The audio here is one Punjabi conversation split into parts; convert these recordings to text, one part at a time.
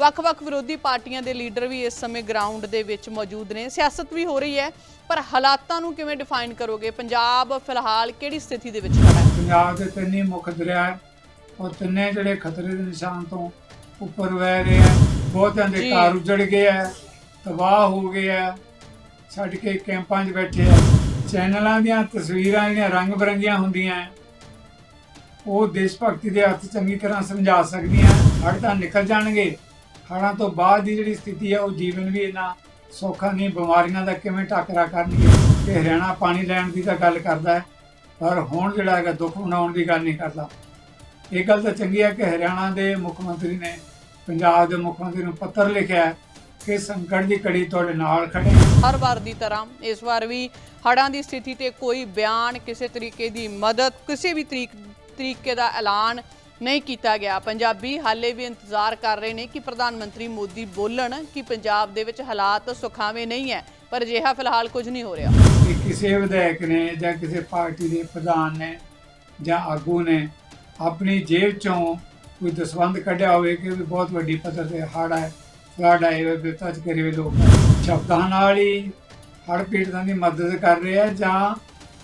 ਵੱਖ-ਵੱਖ ਵਿਰੋਧੀ ਪਾਰਟੀਆਂ ਦੇ ਲੀਡਰ ਵੀ ਇਸ ਸਮੇਂ ਗਰਾਊਂਡ ਦੇ ਵਿੱਚ ਮੌਜੂਦ ਨੇ। ਸਿਆਸਤ ਵੀ ਹੋ ਰਹੀ ਹੈ ਪਰ ਹਾਲਾਤਾਂ ਨੂੰ ਕਿਵੇਂ ਡਿਫਾਈਨ ਕਰੋਗੇ? ਪੰਜਾਬ ਫਿਲਹਾਲ ਕਿਹੜੀ ਸਥਿਤੀ ਦੇ ਵਿੱਚ ਖੜਾ ਹੈ? ਪੰਜਾਬ ਦੇ ਤਿੰਨ ਮੁੱਖ ਦਰਿਆ ਉਹ ਤਿੰਨੇ ਜਿਹੜੇ ਖਤਰੇ ਦੇ ਨਿਸ਼ਾਨ ਤੋਂ ਉੱਪਰ ਵਹਿ ਰਹੇ ਆ ਬਹੁਤਿਆਂ ਦੇ। ਘਰ ਉਜੜ ਗਏ ਆ ਤਬਾਹ ਹੋ ਗਏ ਆ ਛੱਡ ਕੇ ਕੈਂਪਾਂ 'ਚ ਬੈਠੇ ਆ ਚੈਨਲਾਂ ਦੀਆਂ ਤਸਵੀਰਾਂ ਜਿਹੜੀਆਂ ਰੰਗ ਬਰੰਗੀਆਂ ਹੁੰਦੀਆਂ ਉਹ ਦੇਸ਼ ਭਗਤੀ ਦੇ ਅਰਥ ਚੰਗੀ ਤਰ੍ਹਾਂ ਸਮਝਾ ਸਕਦੀਆਂ ਹੜ੍ਹ ਤਾਂ ਨਿਕਲ ਜਾਣਗੇ। ਹੜ੍ਹਾਂ ਤੋਂ ਬਾਅਦ ਦੀ ਜਿਹੜੀ ਸਥਿਤੀ ਹੈ ਉਹ ਜੀਵਨ ਵੀ ਇੰਨਾ ਸੌਖਾ ਨਹੀਂ, ਬਿਮਾਰੀਆਂ ਦਾ ਕਿਵੇਂ ਟਾਕਰਾ ਕਰਨਗੇ ਕਿ ਹਰਿਆਣਾ ਪਾਣੀ ਲੈਣ ਦੀ ਤਾਂ ਗੱਲ ਕਰਦਾ ਹੈ, ਪਰ ਹੁਣ ਜਿਹੜਾ ਹੈਗਾ ਦੁੱਖ ਮਨਾਉਣ ਦੀ ਗੱਲ ਨਹੀਂ ਕਰਦਾ। ਇਹ ਗੱਲ ਤਾਂ ਚੰਗੀ ਹੈ ਕਿ ਹਰਿਆਣਾ ਦੇ ਮੁੱਖ ਮੰਤਰੀ ਨੇ, ਪੰਜਾਬ ਦੇ ਮੁੱਖ ਮੰਤਰੀ ਨੂੰ ਪੱਤਰ ਲਿਖਿਆ ਹੈ ਕਿ ਸੰਕਟ ਦੀ ਕੜੀ ਤੁਹਾਡੇ ਨਾਲ ਖੜੇ ਹਰ ਵਾਰ ਦੀ ਤਰ੍ਹਾਂ ਇਸ ਵਾਰ ਵੀ ਹੜ੍ਹਾਂ ਦੀ ਸਥਿਤੀ ਤੇ ਕੋਈ ਬਿਆਨ ਕਿਸੇ ਤਰੀਕੇ ਦੀ ਮਦਦ, ਕਿਸੇ ਵੀ ਤਰੀਕ ਤਰੀਕੇ ਦਾ ਐਲਾਨ ਨਹੀਂ ਕੀਤਾ ਗਿਆ। ਪੰਜਾਬੀ ਹਾਲੇ ਵੀ ਇੰਤਜ਼ਾਰ ਕਰ ਰਹੇ ਨੇ ਕਿ ਪ੍ਰਧਾਨ ਮੰਤਰੀ ਮੋਦੀ ਬੋਲਣ ਕਿ ਪੰਜਾਬ ਦੇ ਵਿੱਚ ਹਾਲਾਤ ਸੁਖਾਵੇਂ ਨਹੀਂ ਹੈ, ਪਰ ਅਜਿਹਾ ਫਿਲਹਾਲ ਕੁਝ ਨਹੀਂ ਹੋ ਰਿਹਾ। ਕਿ ਕਿਸੇ ਵਿਧਾਇਕ ਨੇ ਜਾਂ ਕਿਸੇ ਪਾਰਟੀ ਦੇ ਪ੍ਰਧਾਨ ਨੇ ਜਾਂ ਆਗੂ ਨੇ ਆਪਣੀ ਜੇਬ ਚੋਂ ਕੋਈ ਦਸਵੰਦ ਕੱਢਿਆ ਹੋਵੇ ਕਿ ਵੀ ਬਹੁਤ ਵੱਡੀ ਪੱਧਰ ਤੇ ਹੜ ਹੈ ਫਲੱਡ ਆਏ ਹੋਏ, ਬਿਪਤਾ ਕਰੇ ਹੋਏ ਲੋਕ ਸ਼ਬਦਾਂ ਨਾਲ ਹੀ ਹੜ੍ਹ ਪੀੜਤਾਂ ਦੀ ਮਦਦ ਕਰ ਰਹੇ ਆ ਜਾਂ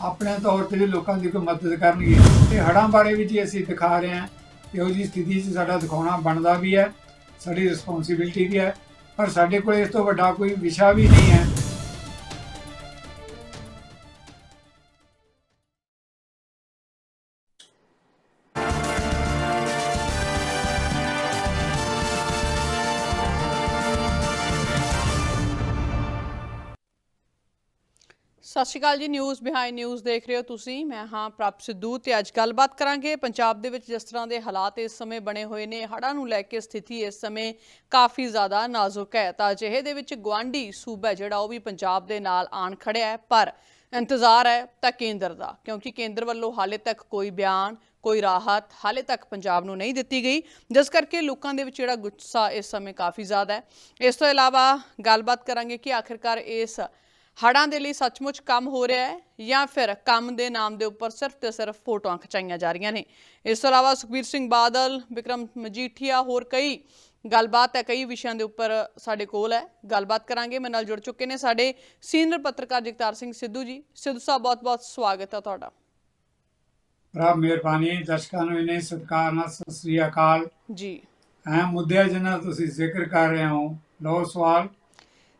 ਆਪਣੇ ਤੌਰ ਤੇ ਵੀ ਲੋਕਾਂ ਦੀ ਕੋਈ ਮਦਦ ਕਰਨਗੇ। ਤੇ ਹੜ੍ਹਾਂ ਬਾਰੇ ਵੀ ਜੀ ਅਸੀਂ ਦਿਖਾ ਰਹੇ ਹਾਂ ਇਹੋ ਉਹ ਜੀ ਸਥਿਤੀ 'ਚ ਸਾਡਾ ਦਿਖਾਉਣਾ ਬਣਦਾ ਵੀ ਹੈ, ਸਾਡੀ ਰਿਸਪੌਂਸਿਬਿਲਟੀ ਵੀ ਹੈ, ਪਰ ਸਾਡੇ ਕੋਲ ਇਸ ਤੋਂ ਵੱਡਾ ਕੋਈ ਵਿਸ਼ਾ ਵੀ ਨਹੀਂ ਹੈ। ਸਤਿ ਸ਼੍ਰੀ ਅਕਾਲ ਜੀ ਨਿਊਜ਼ ਬਿਹਾਈਂਡ ਨਿਊਜ਼ ਦੇਖ ਰਹੇ ਹੋ ਤੁਸੀਂ। ਮੈਂ ਹਾਂ ਪ੍ਰਭ ਸਿੱਧੂ ਤੇ ਅੱਜ ਗੱਲਬਾਤ ਕਰਾਂਗੇ। ਪੰਜਾਬ ਦੇ ਵਿੱਚ ਜਿਸ ਤਰ੍ਹਾਂ ਦੇ ਹਾਲਾਤ ਇਸ ਸਮੇਂ ਬਣੇ ਹੋਏ ਨੇ, ਹੜ੍ਹਾਂ ਨੂੰ ਲੈ ਕੇ ਸਥਿਤੀ ਇਸ ਸਮੇਂ ਕਾਫੀ ਜ਼ਿਆਦਾ ਨਾਜ਼ੁਕ ਹੈ। ਤਾਂ ਅਜਿਹੇ ਦੇ ਵਿੱਚ ਗਵਾਂਢੀ ਸੂਬਾ ਜਿਹੜਾ ਉਹ ਵੀ ਪੰਜਾਬ ਦੇ ਨਾਲ ਆਣ ਖੜਿਆ ਹੈ, ਪਰ ਇੰਤਜ਼ਾਰ ਹੈ ਤਾਂ ਕੇਂਦਰ ਦਾ, ਕਿਉਂਕਿ ਕੇਂਦਰ ਵੱਲੋਂ ਹਾਲੇ ਤੱਕ ਕੋਈ ਬਿਆਨ, ਕੋਈ ਰਾਹਤ ਹਾਲੇ ਤੱਕ ਪੰਜਾਬ ਨੂੰ ਨਹੀਂ ਦਿੱਤੀ ਗਈ। ਜਿਸ ਕਰਕੇ ਲੋਕਾਂ ਦੇ ਵਿੱਚ ਜਿਹੜਾ ਗੁੱਸਾ ਇਸ ਸਮੇਂ ਕਾਫੀ ਜ਼ਿਆਦਾ ਹੈ। ਇਸ ਤੋਂ ਇਲਾਵਾ ਗੱਲਬਾਤ ਕਰਾਂਗੇ ਕਿ ਆਖਿਰਕਾਰ ਇਸ ਹੜ੍ਹਾਂ ਦੇ ਲਈ ਸੱਚਮੁੱਚ ਕੰਮ ਹੋ ਰਿਹਾ ਹੈ ਜਾਂ ਫਿਰ ਕੰਮ ਦੇ ਨਾਮ ਦੇ ਉੱਪਰ ਸਿਰਫ ਤੇ ਸਿਰਫ ਫੋਟੋਆਂ ਖਿਚਾਈਆਂ ਜਾ ਰਹੀਆਂ ਨੇ। ਇਸ ਤੋਂ ਇਲਾਵਾ ਸੁਖਬੀਰ ਸਿੰਘ ਬਾਦਲ ਵਿਕਰਮ ਮਜੀਠੀਆ ਹੋਰ ਕਈ ਗੱਲਬਾਤ ਹੈ ਕਈ ਵਿਸ਼ਿਆਂ ਦੇ ਉੱਪਰ ਸਾਡੇ ਕੋਲ ਹੈ। ਗੱਲਬਾਤ ਕਰਾਂਗੇ। ਮੇਰੇ ਨਾਲ ਜੁੜ ਚੁੱਕੇ ਨੇ ਸਾਡੇ ਸੀਨੀਅਰ ਪੱਤਰਕਾਰ ਜਗਤਾਰ ਸਿੰਘ ਸਿੱਧੂ ਜੀ। ਸਿੱਧੂ ਸਾਹਿਬ ਬਹੁਤ-ਬਹੁਤ ਸਵਾਗਤ ਹੈ ਤੁਹਾਡਾ। ਰੱਬ ਮਿਹਰਬਾਨੀ। ਦਰਸ਼ਕਾਂ ਨੂੰ ਇਹਨੇ ਸਤਿਕਾਰ ਨਾਲ ਸਤਿ ਸ੍ਰੀ ਅਕਾਲ। ਜੀ। ਅਹਿਮ ਮੁੱਦੇ ਜਿਹਨਾਂ ਦਾ ਤੁਸੀਂ ਜ਼ਿਕਰ ਕਰ ਰਹੇ ਹੋ ਲਓ ਸਵਾਲ।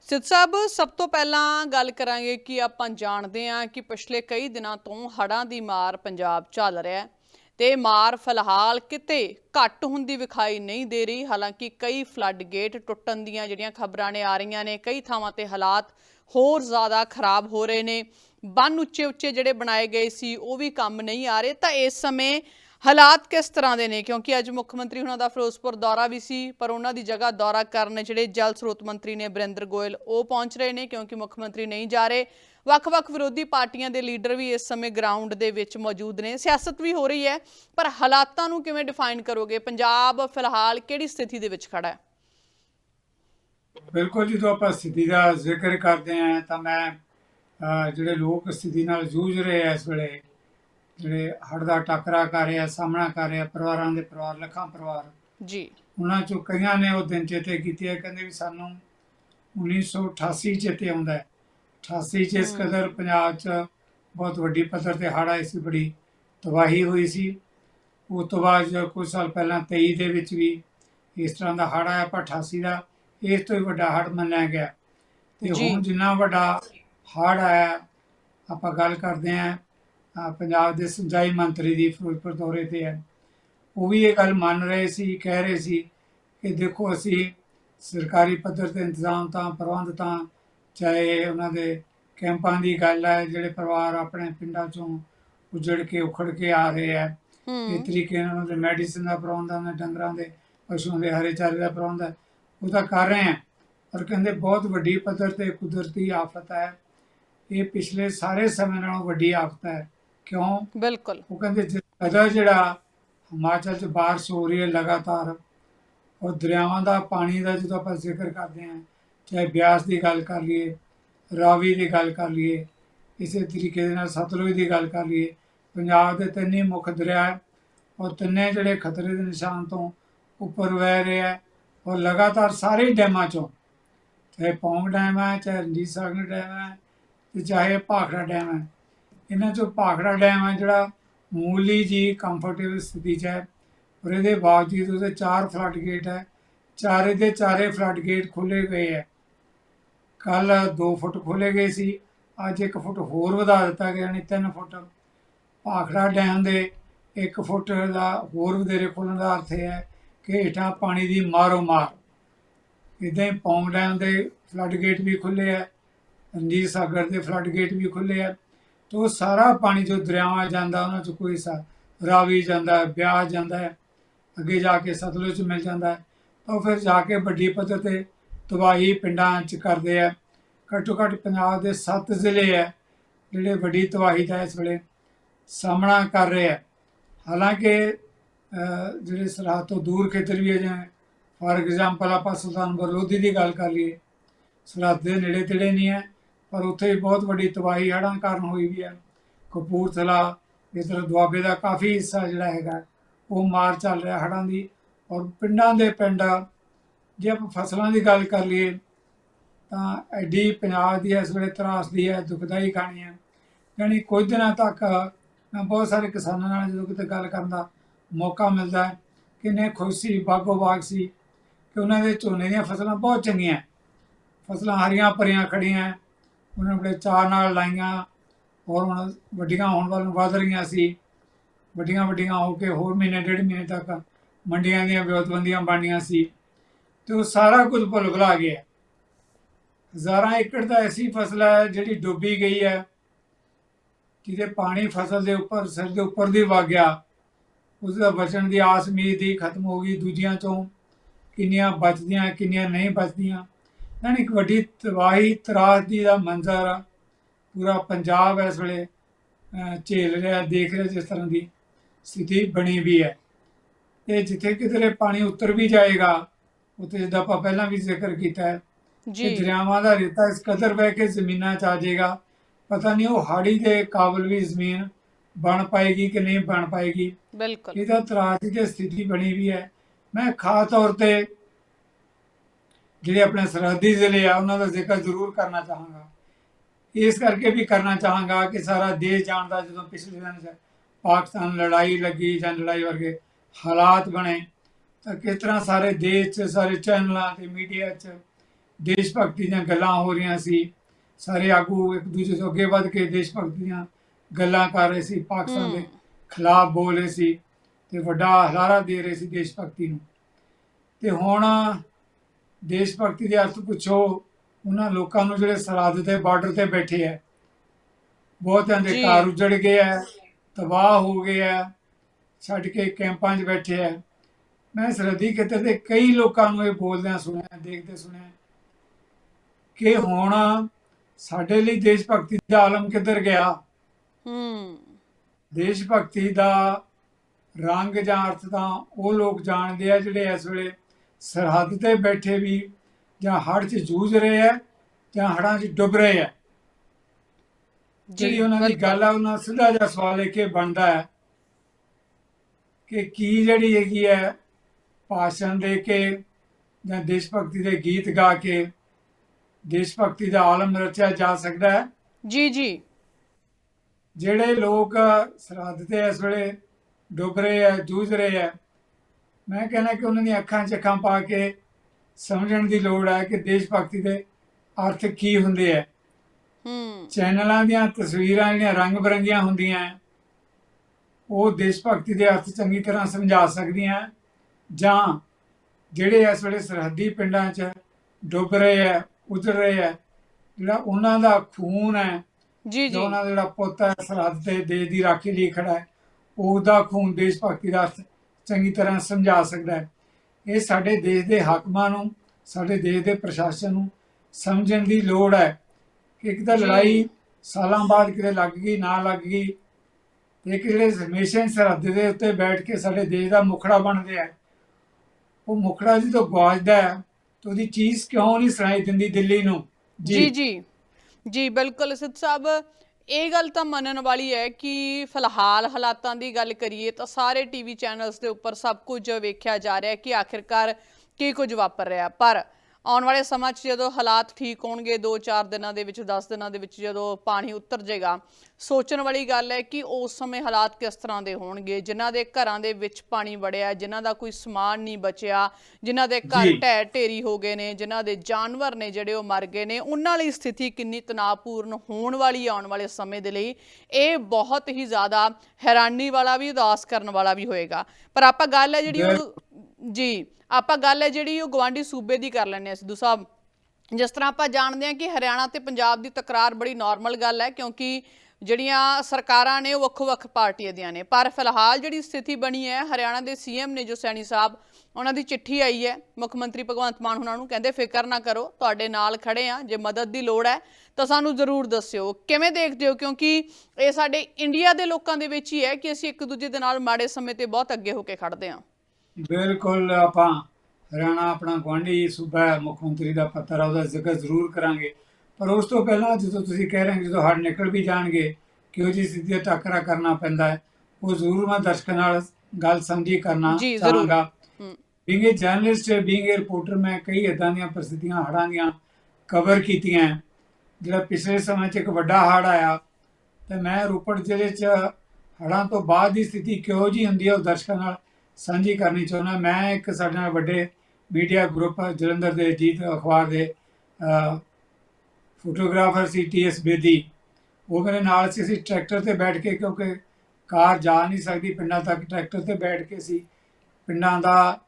ਸਿੱਧ ਸਾਹਿਬ, ਸਭ ਤੋਂ ਪਹਿਲਾਂ ਗੱਲ ਕਰਾਂਗੇ ਕਿ ਆਪਾਂ ਜਾਣਦੇ ਹਾਂ ਕਿ ਪਿਛਲੇ ਕਈ ਦਿਨਾਂ ਤੋਂ ਹੜ੍ਹਾਂ ਦੀ ਮਾਰ ਪੰਜਾਬ ਚੱਲ ਰਿਹਾ ਹੈ ਤੇ ਮਾਰ ਫਿਲਹਾਲ ਕਿਤੇ ਘੱਟ ਹੁੰਦੀ ਵਿਖਾਈ ਨਹੀਂ ਦੇ ਰਹੀ। ਹਾਲਾਂਕਿ ਕਈ ਫਲੱਡ ਗੇਟ ਟੁੱਟਣ ਦੀਆਂ ਜਿਹੜੀਆਂ ਖਬਰਾਂ ਨੇ ਆ ਰਹੀਆਂ ਨੇ, ਕਈ ਥਾਵਾਂ ਤੇ ਹਾਲਾਤ ਹੋਰ ਜ਼ਿਆਦਾ ਖਰਾਬ ਹੋ ਰਹੇ ਨੇ। ਬੰਨ ਉੱਚੇ ਉੱਚੇ ਜਿਹੜੇ ਬਣਾਏ ਗਏ ਸੀ, ਉਹ ਵੀ ਕੰਮ ਨਹੀਂ ਆ ਰਹੇ। ਤਾਂ ਇਸ ਸਮੇਂ ਹਾਲਾਤ ਕਿਸ ਤਰ੍ਹਾਂ ਦੇ ਨੇ? ਕਿਉਂਕਿ ਅੱਜ ਮੁੱਖ ਮੰਤਰੀ ਉਹਨਾਂ ਦਾ ਫਿਰੋਜ਼ਪੁਰ ਦੌਰਾ ਵੀ ਸੀ, ਪਰ ਉਹਨਾਂ ਦੀ ਜਗ੍ਹਾ ਦੌਰਾ ਕਰਨ ਜਿਹੜੇ ਜਲ ਸਰੋਤ ਮੰਤਰੀ ਨੇ ਬਰਿੰਦਰ ਗੋਇਲ, ਉਹ ਪਹੁੰਚ ਰਹੇ ਨੇ ਕਿਉਂਕਿ ਮੁੱਖ ਮੰਤਰੀ ਨਹੀਂ ਜਾ ਰਹੇ। ਵੱਖ-ਵੱਖ ਵਿਰੋਧੀ ਪਾਰਟੀਆਂ ਦੇ ਲੀਡਰ ਵੀ ਇਸ ਸਮੇਂ ਗਰਾਊਂਡ ਦੇ ਵਿੱਚ ਮੌਜੂਦ ਨੇ। ਸਿਆਸਤ ਵੀ ਹੋ ਰਹੀ ਹੈ, ਪਰ ਹਾਲਾਤਾਂ ਨੂੰ ਕਿਵੇਂ ਡਿਫਾਈਨ ਕਰੋਗੇ? ਪੰਜਾਬ ਫਿਲਹਾਲ ਕਿਹੜੀ ਸਥਿਤੀ ਦੇ ਵਿੱਚ ਖੜਾ ਹੈ? ਬਿਲਕੁਲ, ਜਦੋਂ ਆਪਾਂ ਸਥਿਤੀ ਦਾ ਜ਼ਿਕਰ ਕਰਦੇ ਹਾਂ ਤਾਂ ਮੈਂ ਜਿਹੜੇ ਲੋਕ ਸਥਿਤੀ ਨਾਲ ਜੂਝ ਰਹੇ ਆ ਇਸ ਵੇਲੇ ਜਿਹੜੇ ਹੜ੍ਹ ਦਾ ਟਾਕਰਾ ਕਰ ਰਹੇ ਸਾਹਮਣਾ ਕਰ ਰਹੇ ਪਰਿਵਾਰਾਂ ਦੇ ਪਰਿਵਾਰ ਲੱਖਾਂ ਪਰਿਵਾਰ। ਜੀ। ਉਹਨਾਂ ਚੋਂ ਕਈਆਂ ਨੇ ਉਹ ਦਿਨ ਚੇਤੇ ਕੀਤੇ ਆ ਕਹਿੰਦੇ ਵੀ ਸਾਨੂੰ 1988 ਚੇਤੇ ਆਉਂਦਾ ਹੈ। 88 ਚ ਇਸ। ਕਦਰ ਪੰਜਾਬ 'ਚ ਬਹੁਤ ਵੱਡੀ ਪੱਧਰ ਤੇ ਹੜ੍ਹ ਆਏ ਸੀ ਬੜੀ ਤਬਾਹੀ ਹੋਈ ਸੀ। ਉਸ ਤੋਂ ਬਾਅਦ ਕੁਝ ਸਾਲ ਪਹਿਲਾਂ 23 ਦੇ ਵਿੱਚ ਵੀ ਇਸ ਤਰ੍ਹਾਂ ਦਾ ਹੜ੍ਹ ਆਇਆ ਪਰ 88 ਦਾ ਇਸ ਤੋਂ ਹੀ ਵੱਡਾ ਹੜ੍ਹ ਮੰਨਿਆ ਗਿਆ। ਤੇ। ਹੁਣ ਜਿੰਨਾ ਵੱਡਾ ਹੜ੍ਹ ਆਇਆ ਆਪਾਂ ਗੱਲ ਕਰਦੇ ਆਂ ਪੰਜਾਬ ਦੇ ਸਿੰਜਾਈ ਮੰਤਰੀ ਦੀ ਫਿਰੋਜ਼ਪੁਰ ਦੌਰੇ ਤੇ ਹੈ। ਉਹ ਵੀ ਇਹ ਗੱਲ ਮੰਨ ਰਹੇ ਸੀ ਕਹਿ ਰਹੇ ਸੀ ਕਿ ਦੇਖੋ ਅਸੀਂ ਸਰਕਾਰੀ ਪੱਧਰ ਤੇ ਇੰਤਜ਼ਾਮ ਤਾਂ ਪ੍ਰਬੰਧ ਤਾਂ ਚਾਹੇ ਉਹਨਾਂ ਦੇ ਕੈਂਪਾਂ ਦੀ ਗੱਲ ਹੈ ਜਿਹੜੇ ਪਰਿਵਾਰ ਆਪਣੇ ਪਿੰਡਾਂ ਚੋਂ ਉਜੜ ਕੇ ਉਖੜ ਕੇ ਆ ਰਹੇ ਆ ਇਹ ਹੂੰ ਤਰੀਕੇ ਨਾਲ ਉਹਨਾਂ ਦੇ ਮੈਡੀਸਿਨ ਦਾ ਪ੍ਰਬੰਧ ਹੈ ਉਹਨਾਂ ਡੰਗਰਾਂ ਦੇ ਪਸ਼ੂਆਂ ਦੇ ਹਰੇ ਚਾਰੇ ਦਾ ਪ੍ਰਬੰਧ ਹੈ। ਉਹ ਤਾਂ ਕਰ ਰਹੇ ਆ ਪਰ ਕਹਿੰਦੇ ਬਹੁਤ ਵੱਡੀ ਪੱਧਰ ਤੇ ਕੁਦਰਤੀ ਆਫਤ ਹੈ। ਇਹ ਪਿਛਲੇ ਸਾਰੇ ਸਮੇਂ ਨਾਲੋਂ ਵੱਡੀ ਆਫਤ ਹੈ। ਕਿਉਂ? ਬਿਲਕੁਲ। ਉਹ ਕਹਿੰਦੇ ਕਦਰ ਜਿਹੜਾ ਹਿਮਾਚਲ 'ਚ ਬਾਰਿਸ਼ ਹੋ ਰਹੀ ਹੈ ਲਗਾਤਾਰ ਔਰ ਦਰਿਆਵਾਂ ਦਾ ਪਾਣੀ ਦਾ ਜਦੋਂ ਆਪਾਂ ਜ਼ਿਕਰ ਕਰਦੇ ਹਾਂ ਚਾਹੇ ਬਿਆਸ ਦੀ ਗੱਲ ਕਰ ਲਈਏ ਰਾਵੀ ਦੀ ਗੱਲ ਕਰ ਲਈਏ ਇਸੇ ਤਰੀਕੇ ਦੇ ਨਾਲ ਸਤਲੁਜ ਦੀ ਗੱਲ ਕਰ ਲਈਏ ਪੰਜਾਬ ਦੇ ਤਿੰਨ ਹੀ ਮੁੱਖ ਦਰਿਆ ਔਰ ਤਿੰਨੇ ਜਿਹੜੇ ਖਤਰੇ ਦੇ ਨਿਸ਼ਾਨ ਤੋਂ ਉੱਪਰ ਵਹਿ ਰਹੇ ਹੈ ਔਰ ਲਗਾਤਾਰ ਸਾਰੇ ਡੈਮਾਂ ਚੋਂ ਚਾਹੇ ਪੌਂਗ ਡੈਮ ਹੈ ਚਾਹੇ ਰਣਜੀਤ ਸਾਗਰ ਡੈਮ ਹੈ ਤੇ ਚਾਹੇ ਭਾਖੜਾ ਡੈਮ ਹੈ। ਇਹਨਾਂ ਚੋਂ ਭਾਖੜਾ ਡੈਮ ਹੈ ਜਿਹੜਾ ਮੂਲੀ ਜੀ ਕੰਫਰਟੇਬਲ ਸਥਿਤੀ 'ਚ ਹੈ ਔਰ ਇਹਦੇ ਬਾਵਜੂਦ ਉਹਦੇ ਚਾਰ ਫਲੱਡ ਗੇਟ ਹੈ। ਚਾਰੇ ਦੇ ਚਾਰੇ ਫਲੱਡ ਗੇਟ ਖੁੱਲੇ ਗਏ ਹੈ। ਕੱਲ 2 ਫੁੱਟ ਖੋਲੇ ਗਏ ਸੀ। ਅੱਜ 1 ਫੁੱਟ ਹੋਰ ਵਧਾ ਦਿੱਤਾ ਗਿਆ ਯਾਨੀ 3 ਫੁੱਟ। ਭਾਖੜਾ ਡੈਮ ਦੇ 1 ਫੁੱਟ ਦਾ ਹੋਰ ਵਧੇਰੇ ਖੋਲ੍ਹਣ ਦਾ ਅਰਥ ਇਹ ਹੈ ਕਿ ਹੇਠਾਂ ਪਾਣੀ ਦੀ ਮਾਰੋ ਮਾਰ। ਇੱਦਾਂ ਹੀ ਪੌਂਗ ਡੈਮ ਦੇ ਫਲੱਡ ਗੇਟ ਵੀ ਖੁੱਲੇ ਹੈ। ਰਣਜੀਤ ਸਾਗਰ ਦੇ ਫਲੱਡ ਗੇਟ ਵੀ ਖੁੱਲੇ ਹੈ। ਤੋ ਉਹ ਸਾਰਾ ਪਾਣੀ ਜੋ ਦਰਿਆਵਾਂ ਜਾਂਦਾ, ਉਹਨਾਂ 'ਚ ਕੋਈ ਸਾ, ਰਾਵੀ ਜਾਂਦਾ ਹੈ ਬਿਆਸ ਜਾਂਦਾ ਹੈ, ਅੱਗੇ ਜਾ ਕੇ ਸਤਲੁਜ ਮਿਲ ਜਾਂਦਾ ਹੈ, ਤਾਂ ਫਿਰ ਜਾ ਕੇ ਵੱਡੀ ਪੱਧਰ ਤੇ ਤਬਾਹੀ ਪਿੰਡਾਂ 'ਚ ਕਰਦੇ ਆ ਘੱਟੋ ਘੱਟ ਪੰਜਾਬ ਦੇ 7 ਜ਼ਿਲ੍ਹੇ ਹੈ ਜਿਹੜੇ ਵੱਡੀ ਤਬਾਹੀ ਦਾ ਇਸ ਵੇਲੇ ਸਾਹਮਣਾ ਕਰ ਰਹੇ ਆ ਹਾਲਾਂਕਿ ਜਿਹੜੇ ਸਰਹੱਦ ਤੋਂ ਦੂਰ ਖੇਤਰ ਵੀ ਹੈ, ਜਿਵੇਂ ਫਾਰ ਐਗਜ਼ਾਮਪਲ ਆਪਾਂ ਸੁਲਤਾਨਪੁਰ ਲੋਧੀ ਦੀ ਗੱਲ ਕਰ ਲਈਏ, ਸਰਹੱਦ ਦੇ ਨੇੜੇ ਤੇੜੇ ਨਹੀਂ ਹੈ। ਪਰ ਉੱਥੇ ਵੀ ਬਹੁਤ ਵੱਡੀ ਤਬਾਹੀ ਹੜ੍ਹਾਂ ਕਾਰਨ ਹੋਈ ਵੀ ਹੈ। ਕਪੂਰਥਲਾ ਇਧਰ ਦੁਆਬੇ ਦਾ ਕਾਫੀ ਹਿੱਸਾ ਜਿਹੜਾ ਹੈਗਾ, ਉਹ ਮਾਰ ਚੱਲ ਰਿਹਾ ਹੜ੍ਹਾਂ ਦੀ ਔਰ ਪਿੰਡਾਂ ਦੇ ਪਿੰਡ, ਜੇ ਆਪਾਂ ਫਸਲਾਂ ਦੀ ਗੱਲ ਕਰ ਲਈਏ, ਤਾਂ ਐਡੀ ਪੰਜਾਬ ਦੀ ਇਸ ਵੇਲੇ ਤਰਾਸਦੀ ਹੈ, ਦੁਖਦਾਈ ਕਹਾਣੀ ਹੈ। ਯਾਨੀ ਕੁਝ ਦਿਨਾਂ ਤੱਕ ਮੈਂ ਬਹੁਤ ਸਾਰੇ ਕਿਸਾਨਾਂ ਨਾਲ ਜਦੋਂ ਕਿਤੇ ਗੱਲ ਕਰਨ ਦਾ ਮੌਕਾ ਮਿਲਦਾ ਹੈ, ਕਿੰਨੇ ਖੁਸ਼ ਸੀ, ਬਾਗੋ ਬਾਗ ਸੀ ਕਿ ਉਹਨਾਂ ਦੇ ਝੋਨੇ ਦੀਆਂ ਫਸਲਾਂ ਬਹੁਤ ਚੰਗੀਆਂ ਫਸਲਾਂ ਹਰੀਆਂ ਭਰੀਆਂ ਖੜੀਆਂ ਉਹਨਾਂ ਨੇ ਬੜੇ ਚਾਅ ਨਾਲ ਲਾਈਆਂ, ਹੋਰ ਹੁਣ ਵੱਡੀਆਂ ਹੋਣ ਵੱਲ ਨੂੰ ਵਧ ਰਹੀਆਂ ਸੀ। ਵੱਡੀਆਂ ਵੱਡੀਆਂ ਹੋ ਕੇ ਹੋਰ ਮਹੀਨੇ, ਡੇਢ ਮਹੀਨੇ ਤੱਕ ਮੰਡੀਆਂ ਦੀਆਂ ਵਿਉਤਬੰਦੀਆਂ ਬਣਨੀਆਂ ਸੀ ਤੇ ਉਹ ਸਾਰਾ ਕੁਝ ਭੁੱਲ ਭੁਲਾ ਗਿਆ। ਹਜ਼ਾਰਾਂ ਏਕੜ ਦਾ ਐਸੀ ਫਸਲ ਹੈ ਜਿਹੜੀ ਡੁੱਬੀ ਗਈ ਹੈ, ਜਿਹਦੇ ਪਾਣੀ ਫਸਲ ਦੇ ਉੱਪਰ, ਸਿਰ ਦੇ ਉੱਪਰ ਦੀ ਵਗ ਗਿਆ। ਉਸ ਦਾ ਬਚਣ ਦੀ ਆਸ ਉਮੀਦ ਹੀ ਖਤਮ ਹੋ ਗਈ ਦੂਜੀਆਂ ਚੋਂ। ਕਿੰਨੀਆਂ ਬਚਦੀਆਂ, ਕਿੰਨੀਆਂ ਨਹੀਂ ਬਚਦੀਆਂ। ਯਾਨੀ ਇੱਕ ਵੱਡੀ ਤਬਾਹੀ ਤਰਾਸਦੀ ਦਾ ਮੰਜ਼ਰ। ਪੂਰਾ ਪੰਜਾਬ ਇਸ ਵੇਲੇ ਝੇਲ ਰਿਹਾ ਦੇਖ ਰਿਹਾ ਜਿਸ ਤਰ੍ਹਾਂ ਦੀ ਸਥਿਤੀ ਬਣੀ ਵੀ ਹੈ। ਤੇ ਜਿੱਥੇ ਕਿਧਰੇ ਪਾਣੀ ਉੱਤਰ ਵੀ ਜਾਏਗਾ ਉੱਥੇ ਜਿੱਦਾਂ ਆਪਾਂ ਪਹਿਲਾਂ ਵੀ ਜ਼ਿਕਰ ਕੀਤਾ ਹੈ ਜੀ। ਦਰਿਆਵਾਂ ਦਾ ਰੇਤਾ ਇਸ ਕਦਰ ਬਹਿ ਕੇ ਜ਼ਮੀਨਾਂ 'ਚ ਆ ਜਾਏਗਾ। ਪਤਾ ਨਹੀਂ ਉਹ ਹਾੜੀ ਦੇ ਕਾਬਲ ਵੀ ਜ਼ਮੀਨ ਬਣ ਪਾਏਗੀ ਕਿ ਨਹੀਂ ਬਣ ਪਾਏਗੀ। ਬਿਲਕੁਲ। ਇਹਦਾ ਤਰਾਸਦੀ ਦੀ ਸਥਿਤੀ ਬਣੀ ਵੀ ਹੈ। ਮੈਂ ਖਾਸ ਤੌਰ ਤੇ ਜਿਹੜੇ ਆਪਣੇ ਸਰਹੱਦੀ ਜ਼ਿਲ੍ਹੇ ਆ ਉਹਨਾਂ ਦਾ ਜ਼ਿਕਰ ਜ਼ਰੂਰ ਕਰਨਾ ਚਾਹਾਂਗਾ। ਇਸ ਕਰਕੇ ਵੀ ਕਰਨਾ ਚਾਹਾਂਗਾ ਕਿ ਸਾਰਾ ਦੇਸ਼ ਜਾਣਦਾ ਜਦੋਂ ਪਿਛਲੇ ਦਿਨ ਪਾਕਿਸਤਾਨ ਲੜਾਈ ਲੱਗੀ ਜਾਂ ਲੜਾਈ ਵਰਗੇ ਹਾਲਾਤ ਬਣੇ ਤਾਂ ਕਿਸ ਤਰ੍ਹਾਂ ਸਾਰੇ ਦੇਸ਼ 'ਚ ਸਾਰੇ ਚੈਨਲਾਂ ਤੇ ਮੀਡੀਆ 'ਚ ਦੇਸ਼ ਭਗਤੀ ਦੀਆਂ ਗੱਲਾਂ ਹੋ ਰਹੀਆਂ ਸੀ। ਸਾਰੇ ਆਗੂ ਇੱਕ ਦੂਜੇ ਤੋਂ ਅੱਗੇ ਵੱਧ ਕੇ ਦੇਸ਼ ਭਗਤੀ ਦੀਆਂ ਗੱਲਾਂ ਕਰ ਰਹੇ ਸੀ ਪਾਕਿਸਤਾਨ ਦੇ। ਖਿਲਾਫ ਬੋਲ ਰਹੇ ਸੀ ਤੇ ਵੱਡਾ ਹਲਾਰਾ ਦੇ ਰਹੇ ਸੀ ਦੇਸ਼ ਭਗਤੀ ਨੂੰ। ਤੇ ਹੁਣ ਦੇਸ਼ ਭਗਤੀ ਦੇ ਅਰਥ ਪੁੱਛੋ ਉਹਨਾਂ ਲੋਕਾਂ ਨੂੰ ਜਿਹੜੇ ਸਰਹੱਦ ਤੇ ਬਾਰਡਰ ਤੇ ਬੈਠੇ ਐ ਬਹੁਤਿਆਂ ਦੇ। ਘਰ ਉਜੜ ਗਏ ਐ ਤਬਾਹ ਹੋ ਗਏ ਐ ਛੱਡ ਕੇ ਕੈਂਪਾਂ 'ਚ ਬੈਠੇ ਐ ਮੈਂ ਸਰਹੱਦੀ ਖੇਤਰ ਦੇ ਕਈ ਲੋਕਾਂ ਨੂੰ ਇਹ ਬੋਲਦਿਆਂ ਸੁਣਿਆ ਦੇਖਦੇ ਸੁਣਿਆ ਕਿ ਹੁਣ ਸਾਡੇ ਲਈ ਦੇਸ਼ ਭਗਤੀ ਦਾ ਆਲਮ ਕਿੱਧਰ ਗਿਆ? ਹੂੰ। ਦੇਸ਼ ਭਗਤੀ ਦਾ ਰੰਗ ਜਾਂ ਅਰਥ ਤਾਂ ਉਹ ਲੋਕ ਜਾਣਦੇ ਆ ਜਿਹੜੇ ਇਸ ਵੇਲੇ ਸਰਹੱਦ ਤੇ ਬੈਠੇ ਵੀ ਜਾਂ ਹੜ੍ਹ 'ਚ ਜੂਝ ਰਹੇ ਆ ਜਾਂ ਹੜ੍ਹਾਂ 'ਚ ਡੁੱਬ ਰਹੇ ਆ ਜਿਹੜੀ ਉਹਨਾਂ ਦੀ। ਗੱਲ ਆ ਉਹਨਾਂ ਸਿੱਧਾ ਜਿਹਾ ਸਵਾਲ ਇਹ ਕਿ ਬਣਦਾ ਹੈ ਕਿ ਕੀ ਜਿਹੜੀ ਹੈਗੀ ਹੈ ਭਾਸ਼ਣ ਦੇ ਕੇ ਜਾਂ ਦੇਸ਼ ਭਗਤੀ ਦੇ ਗੀਤ ਗਾ ਕੇ ਦੇਸ਼ ਭਗਤੀ ਦਾ ਆਲਮ ਰਚਿਆ ਜਾ ਸਕਦਾ ਹੈ ਜੀ ਜੀ ਜਿਹੜੇ ਲੋਕ ਸਰਹੱਦ ਤੇ ਇਸ ਵੇਲੇ ਡੁੱਬ ਰਹੇ ਆ ਜੂਝ ਰਹੇ ਆ ਮੈਂ ਕਹਿੰਦਾ ਕਿ ਉਹਨਾਂ ਦੀਆਂ ਅੱਖਾਂ 'ਚ ਅੱਖਾਂ ਪਾ ਕੇ ਸਮਝਣ ਦੀ ਲੋੜ ਹੈ ਕਿ ਦੇਸ਼ ਭਗਤੀ ਦੇ ਅਰਥ ਕੀ ਹੁੰਦੇ ਆ। ਹੂੰ। ਚੈਨਲਾਂ ਦੀਆਂ ਤਸਵੀਰਾਂ ਜਿਹੜੀਆਂ ਰੰਗ ਬਰੰਗੀਆਂ ਹੁੰਦੀਆਂ ਉਹ ਦੇਸ਼ ਭਗਤੀ ਦੇ ਅਰਥ ਚੰਗੀ ਤਰ੍ਹਾਂ ਸਮਝਾ ਸਕਦੀਆਂ। ਜਾਂ ਜਿਹੜੇ ਇਸ ਵੇਲੇ ਸਰਹੱਦੀ ਪਿੰਡਾਂ 'ਚ ਡੁੱਬ ਰਹੇ ਆ ਉਜੜ ਰਹੇ ਆ ਜਿਹੜਾ ਉਹਨਾਂ ਦਾ ਖੂਨ ਹੈ ਜੀ। ਜੋ ਉਹਨਾਂ ਦਾ ਜਿਹੜਾ ਪੁੱਤ ਹੈ ਸਰਹੱਦ ਤੇ ਦੇਸ਼ ਦੀ ਰਾਖੀ ਲਈ ਖੜਾ ਹੈ ਉਹਦਾ ਖੂਨ ਦੇਸ਼ ਭਗਤੀ ਦਾ ਅਰਥ ਚੰਗੀ ਤਰ੍ਹਾਂ ਸਮਝਾ ਸਕਦਾ ਹੈ। ਇਹ ਸਾਡੇ ਦੇਸ਼ ਦੇ ਹਾਕਮਾਂ ਨੂੰ ਸਾਡੇ ਦੇਸ਼ ਦੇ ਪ੍ਰਸ਼ਾਸਨ ਨੂੰ ਸਮਝਣ ਦੀ ਲੋੜ ਹੈ ਕਿ ਇੱਕ ਤਾਂ ਜੀ। ਲੜਾਈ ਸਾਲਾਂ ਬਾਅਦ ਕਿਤੇ ਲੱਗ ਗਈ ਨਾ ਲੱਗ ਗਈ। ਤੇ ਇੱਕ ਜਿਹੜੇ ਹਮੇਸ਼ਾ ਸਰਹੱਦ ਦੇ ਉੱਤੇ ਬੈਠ ਕੇ ਸਾਡੇ ਦੇਸ਼ ਦਾ ਮੁਖੜਾ ਬਣਦੇ ਆ। ਉਹ ਮੁਖੜਾ ਜਦੋਂ ਗਵਾਚਦਾ ਹੈ ਤਾਂ ਉਹਦੀ ਚੀਜ਼ ਕਿਉਂ ਨਹੀਂ ਸੁਣਾਈ ਦਿੰਦੀ ਦਿੱਲੀ ਨੂੰ? ਜੀ। ਜੀ। ਜੀ ਬਿਲਕੁਲ। ਸਿੱਧ ਸਾਹਿਬ ਇਹ ਗੱਲ ਤਾਂ ਮੰਨਣ ਵਾਲੀ ਹੈ ਕਿ ਫਿਲਹਾਲ ਹਾਲਾਤਾਂ ਦੀ ਗੱਲ ਕਰੀਏ ਤਾਂ ਸਾਰੇ ਟੀਵੀ ਚੈਨਲਸ ਦੇ ਉੱਪਰ ਸਭ ਕੁਝ ਵੇਖਿਆ ਜਾ ਰਿਹਾ ਹੈ ਕਿ ਆਖਿਰਕਾਰ ਕੀ ਕੁਝ ਵਾਪਰ ਰਿਹਾ। ਪਰ ਆਉਣ ਵਾਲੇ ਸਮਾਂ 'ਚ ਜਦੋਂ ਹਾਲਾਤ ਠੀਕ ਹੋਣਗੇ 2-4 ਦਿਨਾਂ ਦੇ ਵਿੱਚ 10 ਦਿਨਾਂ ਦੇ ਵਿੱਚ ਜਦੋਂ ਪਾਣੀ ਉਤਰ ਜਾਏਗਾ ਸੋਚਣ ਵਾਲੀ ਗੱਲ ਹੈ ਕਿ ਉਸ ਸਮੇਂ ਹਾਲਾਤ ਕਿਸ ਤਰ੍ਹਾਂ ਦੇ ਹੋਣਗੇ? ਜਿਨ੍ਹਾਂ ਦੇ ਘਰਾਂ ਦੇ ਵਿੱਚ ਪਾਣੀ ਵੜਿਆ ਜਿਨ੍ਹਾਂ ਦਾ ਕੋਈ ਸਮਾਨ ਨਹੀਂ ਬਚਿਆ ਜਿਨ੍ਹਾਂ ਦੇ ਘਰ। ਢਹਿ ਢੇਰੀ ਹੋ ਗਏ ਨੇ ਜਿਨ੍ਹਾਂ ਦੇ ਜਾਨਵਰ ਨੇ ਜਿਹੜੇ ਉਹ ਮਰ ਗਏ ਨੇ ਉਹਨਾਂ ਲਈ ਸਥਿਤੀ ਕਿੰਨੀ ਤਣਾਅਪੂਰਨ ਹੋਣ ਵਾਲੀ ਆਉਣ ਵਾਲੇ ਸਮੇਂ ਦੇ ਲਈ ਇਹ ਬਹੁਤ ਹੀ ਜ਼ਿਆਦਾ ਹੈਰਾਨੀ ਵਾਲਾ ਵੀ ਉਦਾਸ ਕਰਨ ਵਾਲਾ ਵੀ ਹੋਏਗਾ। ਪਰ ਆਪਾਂ ਗੱਲ ਹੈ ਜਿਹੜੀ ਉਹ ਜੀ, ਆਪਾਂ ਗੱਲ ਹੈ ਜਿਹੜੀ ਉਹ ਗਵਾਂਢੀ ਸੂਬੇ ਦੀ ਕਰ ਲੈਂਦੇ ਹਾਂ ਸਿੱਧੂ ਸਾਹਿਬ। ਜਿਸ ਤਰ੍ਹਾਂ ਆਪਾਂ ਜਾਣਦੇ ਹਾਂ ਕਿ ਹਰਿਆਣਾ ਤੇ ਪੰਜਾਬ ਦੀ ਤਕਰਾਰ ਬੜੀ ਨਾਰਮਲ ਗੱਲ ਹੈ ਕਿਉਂਕਿ ਜਿਹੜੀਆਂ ਸਰਕਾਰਾਂ ਨੇ ਉਹ ਵੱਖੋ-ਵੱਖ ਪਾਰਟੀਆਂ ਦੀਆਂ ਨੇ। ਪਰ ਫਿਲਹਾਲ ਜਿਹੜੀ ਸਥਿਤੀ ਬਣੀ ਹੈ, ਹਰਿਆਣਾ ਦੇ ਸੀਐਮ ਨੇ ਜੋ ਸੈਣੀ ਸਾਹਿਬ, ਉਹਨਾਂ ਦੀ ਚਿੱਠੀ ਆਈ ਹੈ। ਮੁੱਖ ਮੰਤਰੀ ਭਗਵੰਤ ਮਾਨ ਉਹਨਾਂ ਨੂੰ ਕਹਿੰਦੇ, ਫਿਕਰ ਨਾ ਕਰੋ, ਤੁਹਾਡੇ ਨਾਲ ਖੜੇ ਆ ਜੇ ਮਦਦ ਦੀ ਲੋੜ ਹੈ ਤਾਂ ਸਾਨੂੰ ਜ਼ਰੂਰ ਦੱਸਿਓ। ਕਿਵੇਂ ਦੇਖਦੇ ਹੋ? ਕਿਉਂਕਿ ਇਹ ਸਾਡੇ ਇੰਡੀਆ ਦੇ ਲੋਕਾਂ ਦੇ ਵਿੱਚ ਹੀ ਹੈ ਕਿ ਅਸੀਂ ਇੱਕ ਦੂਜੇ ਦੇ ਨਾਲ ਮਾੜੇ ਸਮੇਂ ਤੇ ਬਹੁਤ ਅੱਗੇ ਹੋ ਕੇ ਖੜਦੇ ਹਾਂ। ਬਿਲਕੁਲ ਆਪਾਂ ਹਰਿਆਣਾ ਆਪਣਾ ਗੁਆਂਢੀ ਸੂਬਾ ਹੈ ਮੁੱਖ ਮੰਤਰੀ ਦਾ ਪੱਤਰ ਆ ਉਹਦਾ ਜ਼ਿਕਰ ਜ਼ਰੂਰ ਕਰਾਂਗੇ ਪਰ ਉਸ ਤੋਂ ਪਹਿਲਾਂ ਜਦੋਂ ਤੁਸੀਂ ਕਹਿ ਰਹੇ ਜਦੋਂ ਹੜ ਨਿਕਲ ਵੀ ਜਾਣਗੇ ਕਿਹੋ ਜੀ ਦਾ ਟੱਕਰਾ ਕਰਨਾ ਪੈਂਦਾ ਹੈ ਉਹ ਜ਼ਰੂਰ ਮੈਂ ਦਰਸ਼ਕਾਂ ਨਾਲ ਗੱਲ ਸਾਂਝੀ ਕਰਨਾ। ਚਾਹਾਂਗਾ ਹੂੰ being a journalist being a reporter ਮੈਂ ਕਈ ਇਦਾਂ ਦੀਆਂ ਪ੍ਰਸਥਿਤੀਆਂ ਹੜ੍ਹਾਂ ਦੀਆਂ ਕਵਰ ਕੀਤੀਆਂ। ਜਿਹੜਾ ਪਿਛਲੇ ਸਮੇਂ 'ਚ ਇੱਕ ਵੱਡਾ ਹੜ੍ਹ ਆਇਆ ਤੇ ਮੈਂ ਰੋਪੜ ਜ਼ਿਲ੍ਹੇ 'ਚ ਹੜ੍ਹਾਂ ਤੋਂ ਬਾਅਦ ਦੀ ਸਥਿਤੀ ਕਿਹੋ ਜੀ ਹੁੰਦੀ ਹੈ ਉਹ ਦਰਸ਼ਕਾਂ ਨਾਲ ਸਾਂਝੀ ਕਰਨੀ ਚਾਹੁੰਦਾ। ਮੈਂ ਇੱਕ ਸਾਡੇ ਨਾਲ ਵੱਡੇ ਮੀਡੀਆ ਗਰੁੱਪ ਜਲੰਧਰ ਦੇ ਜੀਤ ਅਖਬਾਰ ਦੇ ਫੋਟੋਗ੍ਰਾਫਰ ਸੀ ਟੀਐਸ ਬੇਦੀ। ਉਹ ਮੇਰੇ ਨਾਲ ਸੀ, ਅਸੀਂ ਟਰੈਕਟਰ ਤੇ ਬੈਠ ਕੇ ਕਿਉਂਕਿ ਕਾਰ ਜਾ ਨਹੀਂ ਸਕਦੀ, ਪਿੰਡਾਂ ਤੱਕ ਟਰੈਕਟਰ ਤੇ ਬੈਠ ਕੇ ਸੀ ਪਿੰਡਾਂ ਦਾ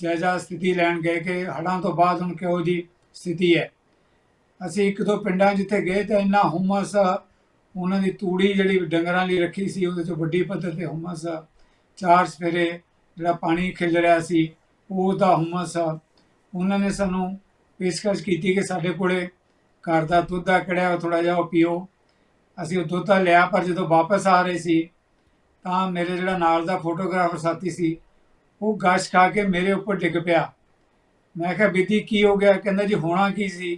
ਜਾਇਜ਼ਾ ਸਥਿਤੀ ਲੈਣ ਗਏ ਕਿ ਹੜ੍ਹਾਂ ਤੋਂ ਬਾਅਦ ਹੁਣ ਕਿਹੋ ਜੀ ਸਥਿਤੀ ਹੈ। ਅਸੀਂ ਇੱਕ ਦੋ ਪਿੰਡਾਂ ਜਿੱਥੇ ਗਏ ਤਾਂ ਇੰਨਾ ਹੁਮਸ, ਉਹਨਾਂ ਦੀ ਤੂੜੀ ਜਿਹੜੀ ਡੰਗਰਾਂ ਲਈ ਰੱਖੀ ਸੀ, ਉਹਦੇ ਤੋਂ ਵੱਡੀ ਪੱਧਰ ਤੇ ਹੁਮਸ, ਚਾਰ ਸਵੇਰੇ ਜਿਹੜਾ ਪਾਣੀ ਖਿਲ ਰਿਹਾ ਸੀ, ਉਹ ਦਾ ਹੁਮਸ ਉਹਨਾਂ ਨੇ ਸਾਨੂੰ ਪੇਸ਼ਕਸ਼ ਕੀਤੀ ਕਿ ਸਾਡੇ ਕੋਲੇ ਘਰ ਦਾ ਦੁੱਧ ਆ ਕਿਹੜਾ ਥੋੜਾ ਜਿਹਾ ਉਹ ਪੀਓ। ਅਸੀਂ ਉਹ ਦੁੱਧ ਤਾਂ ਲਿਆ, ਪਰ ਜਦੋਂ ਵਾਪਸ ਆ ਰਹੇ ਸੀ, ਤਾਂ ਮੇਰੇ ਜਿਹੜਾ ਨਾਲ ਦਾ ਫੋਟੋਗ੍ਰਾਫਰ ਸਾਥੀ ਸੀ, ਉਹ ਗਸ਼ ਖਾ ਕੇ ਮੇਰੇ ਉੱਪਰ ਡਿੱਗ ਪਿਆ। ਮੈਂ ਕਿਹਾ ਬੀਤੀ ਕੀ ਹੋ ਗਿਆ? ਕਹਿੰਦਾ, ਜੀ, ਹੋਣਾ ਕੀ ਸੀ?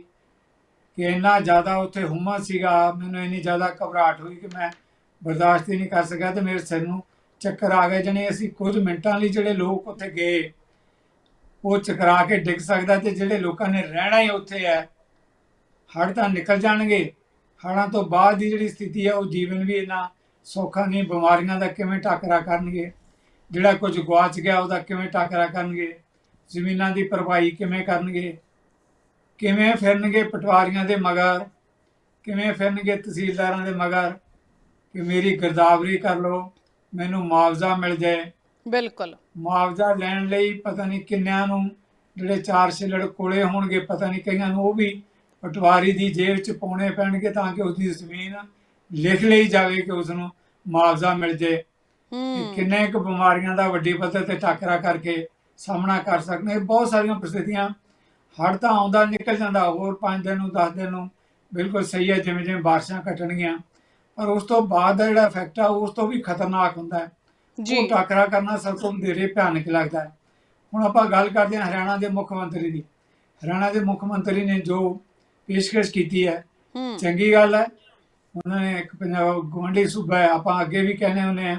ਕਿ ਇੰਨਾ ਜ਼ਿਆਦਾ ਉੱਥੇ ਹੁਮਾ ਸੀਗਾ, ਮੈਨੂੰ ਇੰਨੀ ਜ਼ਿਆਦਾ ਘਬਰਾਹਟ ਹੋਈ ਕਿ ਮੈਂ ਬਰਦਾਸ਼ਤ ਹੀ ਨਹੀਂ ਕਰ ਸਕਿਆ ਤੇ ਮੇਰੇ ਸਿਰ ਨੂੰ ਚੱਕਰ ਆ ਗਏ ਜਣੇ, ਅਸੀਂ ਕੁਝ ਮਿੰਟਾਂ ਲਈ ਜਿਹੜੇ ਲੋਕ ਉੱਥੇ ਗਏ, ਉਹ ਚਕਰਾ ਕੇ ਡਿੱਗ ਸਕਦਾ ਤੇ ਜਿਹੜੇ ਲੋਕਾਂ ਨੇ ਰਹਿਣਾ ਹੀ ਉੱਥੇ ਹੈ ਹੜ੍ਹ ਤਾਂ ਨਿਕਲ ਜਾਣਗੇ। ਹੜ੍ਹਾਂ ਤੋਂ ਬਾਅਦ ਦੀ ਜਿਹੜੀ ਸਥਿਤੀ ਹੈ, ਉਹ ਜੀਵਨ ਵੀ ਇੰਨਾ ਸੌਖਾ ਨਹੀਂ, ਬਿਮਾਰੀਆਂ ਦਾ ਕਿਵੇਂ ਟਾਕਰਾ ਕਰਨਗੇ? ਜਿਹੜਾ ਕੁਝ ਗਵਾਚ ਗਿਆ, ਉਹਦਾ ਕਿਵੇਂ ਟਾਕਰਾ ਕਰਨਗੇ? ਜ਼ਮੀਨਾਂ ਦੀ ਭਰਪਾਈ ਕਿਵੇਂ ਕਰਨਗੇ? ਕਿਵੇਂ ਫਿਰਨਗੇ ਪਟਵਾਰੀਆਂ ਦੇ ਮਗਰ? ਕਿਵੇਂ ਫਿਰਨਗੇ ਤਹਿਸੀਲਦਾਰਾਂ ਦੇ ਮਗਰ? ਕਿ ਮੇਰੀ ਗਿਰਦਾਵਰੀ ਕਰ ਲਓ। ਮੈਨੂੰ ਮੁਆਵਜ਼ਾ ਮਿਲ ਜਾਏ। ਬਿਲਕੁਲ। ਮੁਆਵਜ਼ਾ ਲੈਣ ਲਈ ਪਤਾ ਨਹੀਂ ਕਿੰਨਿਆਂ ਨੂੰ ਜਿਹੜੇ ਚਾਰ ਛਿਲੜ ਕੋਲੇ ਹੋਣਗੇ ਪਤਾ ਨਹੀਂ ਕਈਆਂ ਨੂੰ ਉਹ ਵੀ ਪਟਵਾਰੀ ਦੀ ਜੇਬ 'ਚ ਪਾਉਣੇ ਪੈਣਗੇ ਤਾਂ ਕਿ ਉਸਦੀ ਜ਼ਮੀਨ ਲਿਖ ਲਈ ਜਾਵੇ ਕਿ ਉਸ ਨੂੰ ਮੁਆਵਜ਼ਾ ਮਿਲ ਜਾਏ। ਕਿੰਨੇ ਕੁ ਬਿਮਾਰੀਆਂ ਦਾ ਵੱਡੀ ਪੱਧਰ ਤੇ ਟਾਕਰਾ ਕਰਕੇ ਸਾਹਮਣਾ ਕਰ ਸਕਦੇ। ਬਹੁਤ ਸਾਰੀਆਂ ਪ੍ਰਸਥਿਤੀਆਂ ਹੜ੍ਹ ਤਾਂ ਆਉਂਦਾ ਨਿਕਲ ਜਾਂਦਾ ਹੋਰ 5 ਦਿਨ ਨੂੰ 10 ਦਿਨ ਨੂੰ ਬਿਲਕੁਲ ਸਹੀ ਹੈ ਜਿਵੇਂ ਜਿਵੇਂ ਬਾਰਿਸ਼ਾਂ ਘਟਣਗੀਆਂ। ਪਰ ਉਸ ਤੋਂ ਬਾਅਦ ਦਾ ਜਿਹੜਾ ਇਫੈਕਟ ਆ ਉਸ ਤੋਂ ਵੀ ਖਤਰਨਾਕ ਹੁੰਦਾ ਹੈ। ਜੀ। ਉਹ ਟਾਕਰਾ ਕਰਨਾ ਸਭ ਤੋਂ ਵਧੇਰੇ ਭਿਆਨਕ ਲੱਗਦਾ ਹੈ। ਹੁਣ ਆਪਾਂ ਗੱਲ ਕਰਦੇ ਹਾਂ ਹਰਿਆਣਾ ਦੇ ਮੁੱਖ ਮੰਤਰੀ ਦੀ। ਹਰਿਆਣਾ ਦੇ ਮੁੱਖ ਮੰਤਰੀ ਨੇ ਜੋ ਪੇਸ਼ਕਸ਼ ਕੀਤੀ ਹੈ ਚੰਗੀ ਗੱਲ ਹੈ। ਉਹਨਾਂ ਨੇ ਇੱਕ ਪੰਜਾਬ ਗੁਆਂਢੀ ਸੂਬਾ ਹੈ ਆਪਾਂ ਅੱਗੇ ਵੀ ਕਹਿੰਦੇ ਹੁੰਦੇ ਆ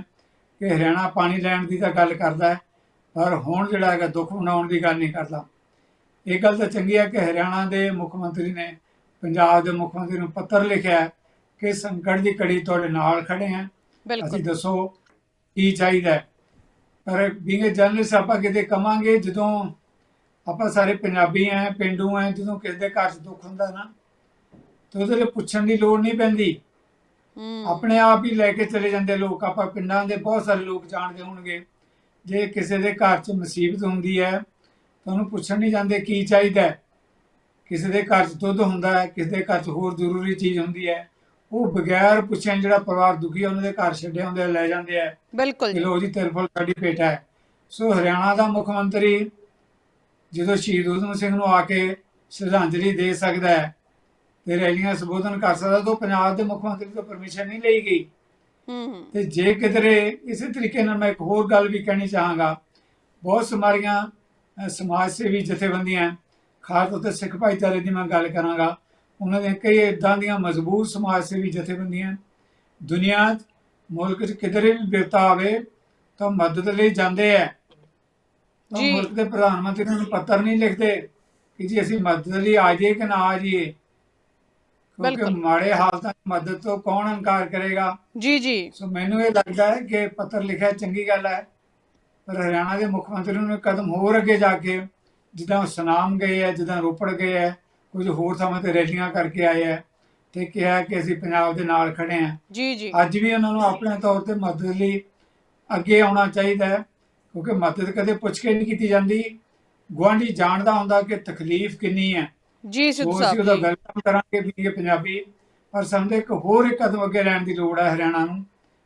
ਕਿ ਹਰਿਆਣਾ ਪਾਣੀ ਲੈਣ ਦੀ ਤਾਂ ਗੱਲ ਕਰਦਾ ਹੈ ਪਰ ਹੁਣ ਜਿਹੜਾ ਹੈਗਾ ਦੁੱਖ ਮਨਾਉਣ ਦੀ ਗੱਲ ਨਹੀਂ ਕਰਦਾ। ਇਹ ਗੱਲ ਤਾਂ ਚੰਗੀ ਹੈ ਕਿ ਹਰਿਆਣਾ ਦੇ ਮੁੱਖ ਮੰਤਰੀ ਨੇ ਪੰਜਾਬ ਦੇ ਮੁੱਖ ਮੰਤਰੀ ਨੂੰ ਪੱਤਰ ਲਿਖਿਆ ਹੈ ਕਿ ਸੰਕਟ ਦੀ ਕੜੀ ਤੁਹਾਡੇ ਨਾਲ ਖੜੇ ਹਾਂ। ਅਸੀਂ ਦੱਸੋ ਕੀ ਚਾਹੀਦਾ। ਪਰ ਬੀਂਗ ਜਰਨਲਿਸਟ ਆਪਾਂ ਕਿਤੇ ਕਵਾਂਗੇ ਜਦੋਂ ਆਪਾਂ ਸਾਰੇ ਪੰਜਾਬੀ ਆਂ ਪਿੰਡੂ ਆਂ ਜਦੋਂ ਕਿਸੇ ਦੇ ਘਰ 'ਚ ਦੁੱਖ ਹੁੰਦਾ ਨਾ ਤਾਂ ਉਹਦੇ ਲਈ ਪੁੱਛਣ ਦੀ ਲੋੜ ਨਹੀਂ ਪੈਂਦੀ। ਆਪਣੇ ਆਪ ਹੀ ਲੈ ਕੇ ਚਲੇ ਜਾਂਦੇ ਲੋਕ ਆਪਾਂ ਪਿੰਡਾਂ ਦੇ ਬਹੁਤ ਸਾਰੇ ਲੋਕ ਜਾਣਦੇ ਹੋਣਗੇ। ਜੇ ਕਿਸੇ ਦੇ ਘਰ 'ਚ ਮੁਸੀਬਤ ਹੁੰਦੀ ਹੈ ਤਾਂ ਉਹਨੂੰ ਪੁੱਛਣ ਨਹੀਂ ਜਾਂਦੇ ਕੀ ਚਾਹੀਦਾ ਕਿਸੇ ਦੇ ਘਰ 'ਚ ਦੁੱਧ ਹੁੰਦਾ ਹੈ ਕਿਸੇ ਦੇ ਘਰ 'ਚ ਹੋਰ ਜ਼ਰੂਰੀ ਚੀਜ਼ ਹੁੰਦੀ ਹੈ ਉਹ ਬਗੈਰ ਪੁੱਛਿਆ ਜਿਹੜਾ ਪਰਿਵਾਰ ਦੁਖੀ ਉਹਨਾਂ ਦੇ ਘਰ ਛੱਡੇ ਹੁੰਦੇ ਆ, ਲੈ ਜਾਂਦੇ ਆ। ਬਿਲਕੁਲ ਕਿ ਜੀ ਲੋ ਜੀ ਤੇਰੇ ਕੋਲ ਸਾਡੀ ਭੇਟਾ ਹੈ। ਸੋ ਹਰਿਆਣਾ ਦਾ ਮੁੱਖ ਮੰਤਰੀ ਜਦੋਂ ਸ਼ਹੀਦ ਊਧਮ ਸਿੰਘ ਨੂੰ ਆ ਕੇ ਸ਼ਰਧਾਂਜਲੀ ਦੇ ਸਕਦਾ ਹੈ ਤੇ ਰੈਲੀਆਂ ਸੰਬੋਧਨ ਕਰ ਸਕਦਾ ਤਾਂ ਪੰਜਾਬ ਦੇ ਮੁੱਖ ਮੰਤਰੀ ਤੋਂ ਪਰਮਿਸ਼ਨ ਨਹੀਂ ਲਈ ਗਈ। ਹੂੰ ਹੂੰ। ਤੇ ਜੇ ਕਿਧਰੇ ਇਸੇ ਤਰੀਕੇ ਨਾਲ ਮੈਂ ਇੱਕ ਹੋਰ ਗੱਲ ਵੀ ਕਹਿਣੀ ਚਾਹਾਂਗਾ ਬਹੁਤ ਸਮਾਰੀਆਂ ਅ, ਸਮਾਜ ਸੇਵੀ ਜਥੇਬੰਦੀਆਂ ਖਾਸ ਤੌਰ ਤੇ ਸਿੱਖ ਭਾਈਚਾਰੇ ਦੀ ਮੈਂ ਗੱਲ ਕਰਾਂਗਾ ਉਹਨਾਂ ਦੀਆਂ ਕਈ ਇਦਾਂ ਦੀਆਂ ਮਜ਼ਬੂਤ ਸਮਾਜ ਸੇਵੀ ਜਥੇਬੰਦੀਆਂ ਦੁਨੀਆ 'ਚ ਮੁਲਕ 'ਚ ਕਿਧਰੇ ਵੀ ਬਿਪਤਾ ਆਵੇ ਤਾਂ ਮਦਦ ਲਈ ਜਾਂਦੇ ਆ। ਤਾਂ ਜੀ। ਮੁਲਕ ਦੇ ਪ੍ਰਧਾਨ ਮੰਤਰੀ ਨੂੰ ਪੱਤਰ ਨਹੀਂ ਲਿਖਦੇ ਕਿ ਜੀ ਅਸੀਂ ਮਦਦ ਲਈ ਆ ਜਾਈਏ ਕਿ ਨਾ ਆ ਜਾਈਏ। ਕਿਉਂਕਿ। ਮਾੜੇ ਹਾਲਤਾਂ 'ਚ ਮਦਦ ਤੋਂ ਕੌਣ ਇਨਕਾਰ ਕਰੇਗਾ? ਜੀ ਜੀ। ਸੋ ਮੈਨੂੰ ਇਹ ਲੱਗਦਾ ਹੈ ਕਿ ਪੱਤਰ ਲਿਖਿਆ ਚੰਗੀ ਗੱਲ ਹੈ। ਪਰ ਹਰਿਆਣਾ ਦੇ ਮੁੱਖ ਮੰਤਰੀ ਨੂੰ ਕਦਮ ਹੋਰ ਅੱਗੇ ਜਾ ਕੇ ਜਿੱਦਾਂ ਸੁਨਾਮ ਗਏ ਹੈ ਜਿੱਦਾਂ ਰੋਪੜ ਗਏ ਹੈ ਕੁਝ ਹੋਰ ਥਾਵਾਂ ਤੇ ਰੈਲੀਆਂ ਕਰਕੇ ਆਏ ਹੈ ਤੇ ਕਿਹਾ ਕਿ ਅਸੀਂ ਪੰਜਾਬ ਦੇ ਨਾਲ ਖੜੇ ਹਾਂ ਜੀ ਜੀ। ਅੱਜ ਵੀ ਉਹਨਾਂ ਨੂੰ ਆਪਣੇ ਤੌਰ ਤੇ ਮਦਦ ਲਈ ਅੱਗੇ ਆਉਣਾ ਚਾਹੀਦਾ ਹੈ ਕਿਉਂਕਿ ਮਦਦ ਕਦੇ ਪੁੱਛ ਕੇ ਨਹੀਂ ਕੀਤੀ ਜਾਂਦੀ। ਗੁਆਂਢੀ ਜਾਣਦਾ ਹੁੰਦਾ ਕਿ ਤਕਲੀਫ ਕਿੰਨੀ ਹੈ। ਜੀ ਸਿੱਧੂ ਉਹਦਾ ਸਾਹਿਬ ਜੀ। ਵੈਲਕਮ ਕਰਾਂਗੇ ਵੀ ਇਹ ਪੰਜਾਬੀ ਪਰ ਸਾਨੂੰ ਇੱਕ ਹੋਰ ਇੱਕ ਕਦਮ ਅੱਗੇ ਲੈਣ ਦੀ ਲੋੜ ਹੈ ਹਰਿਆਣਾ ਨੂੰ।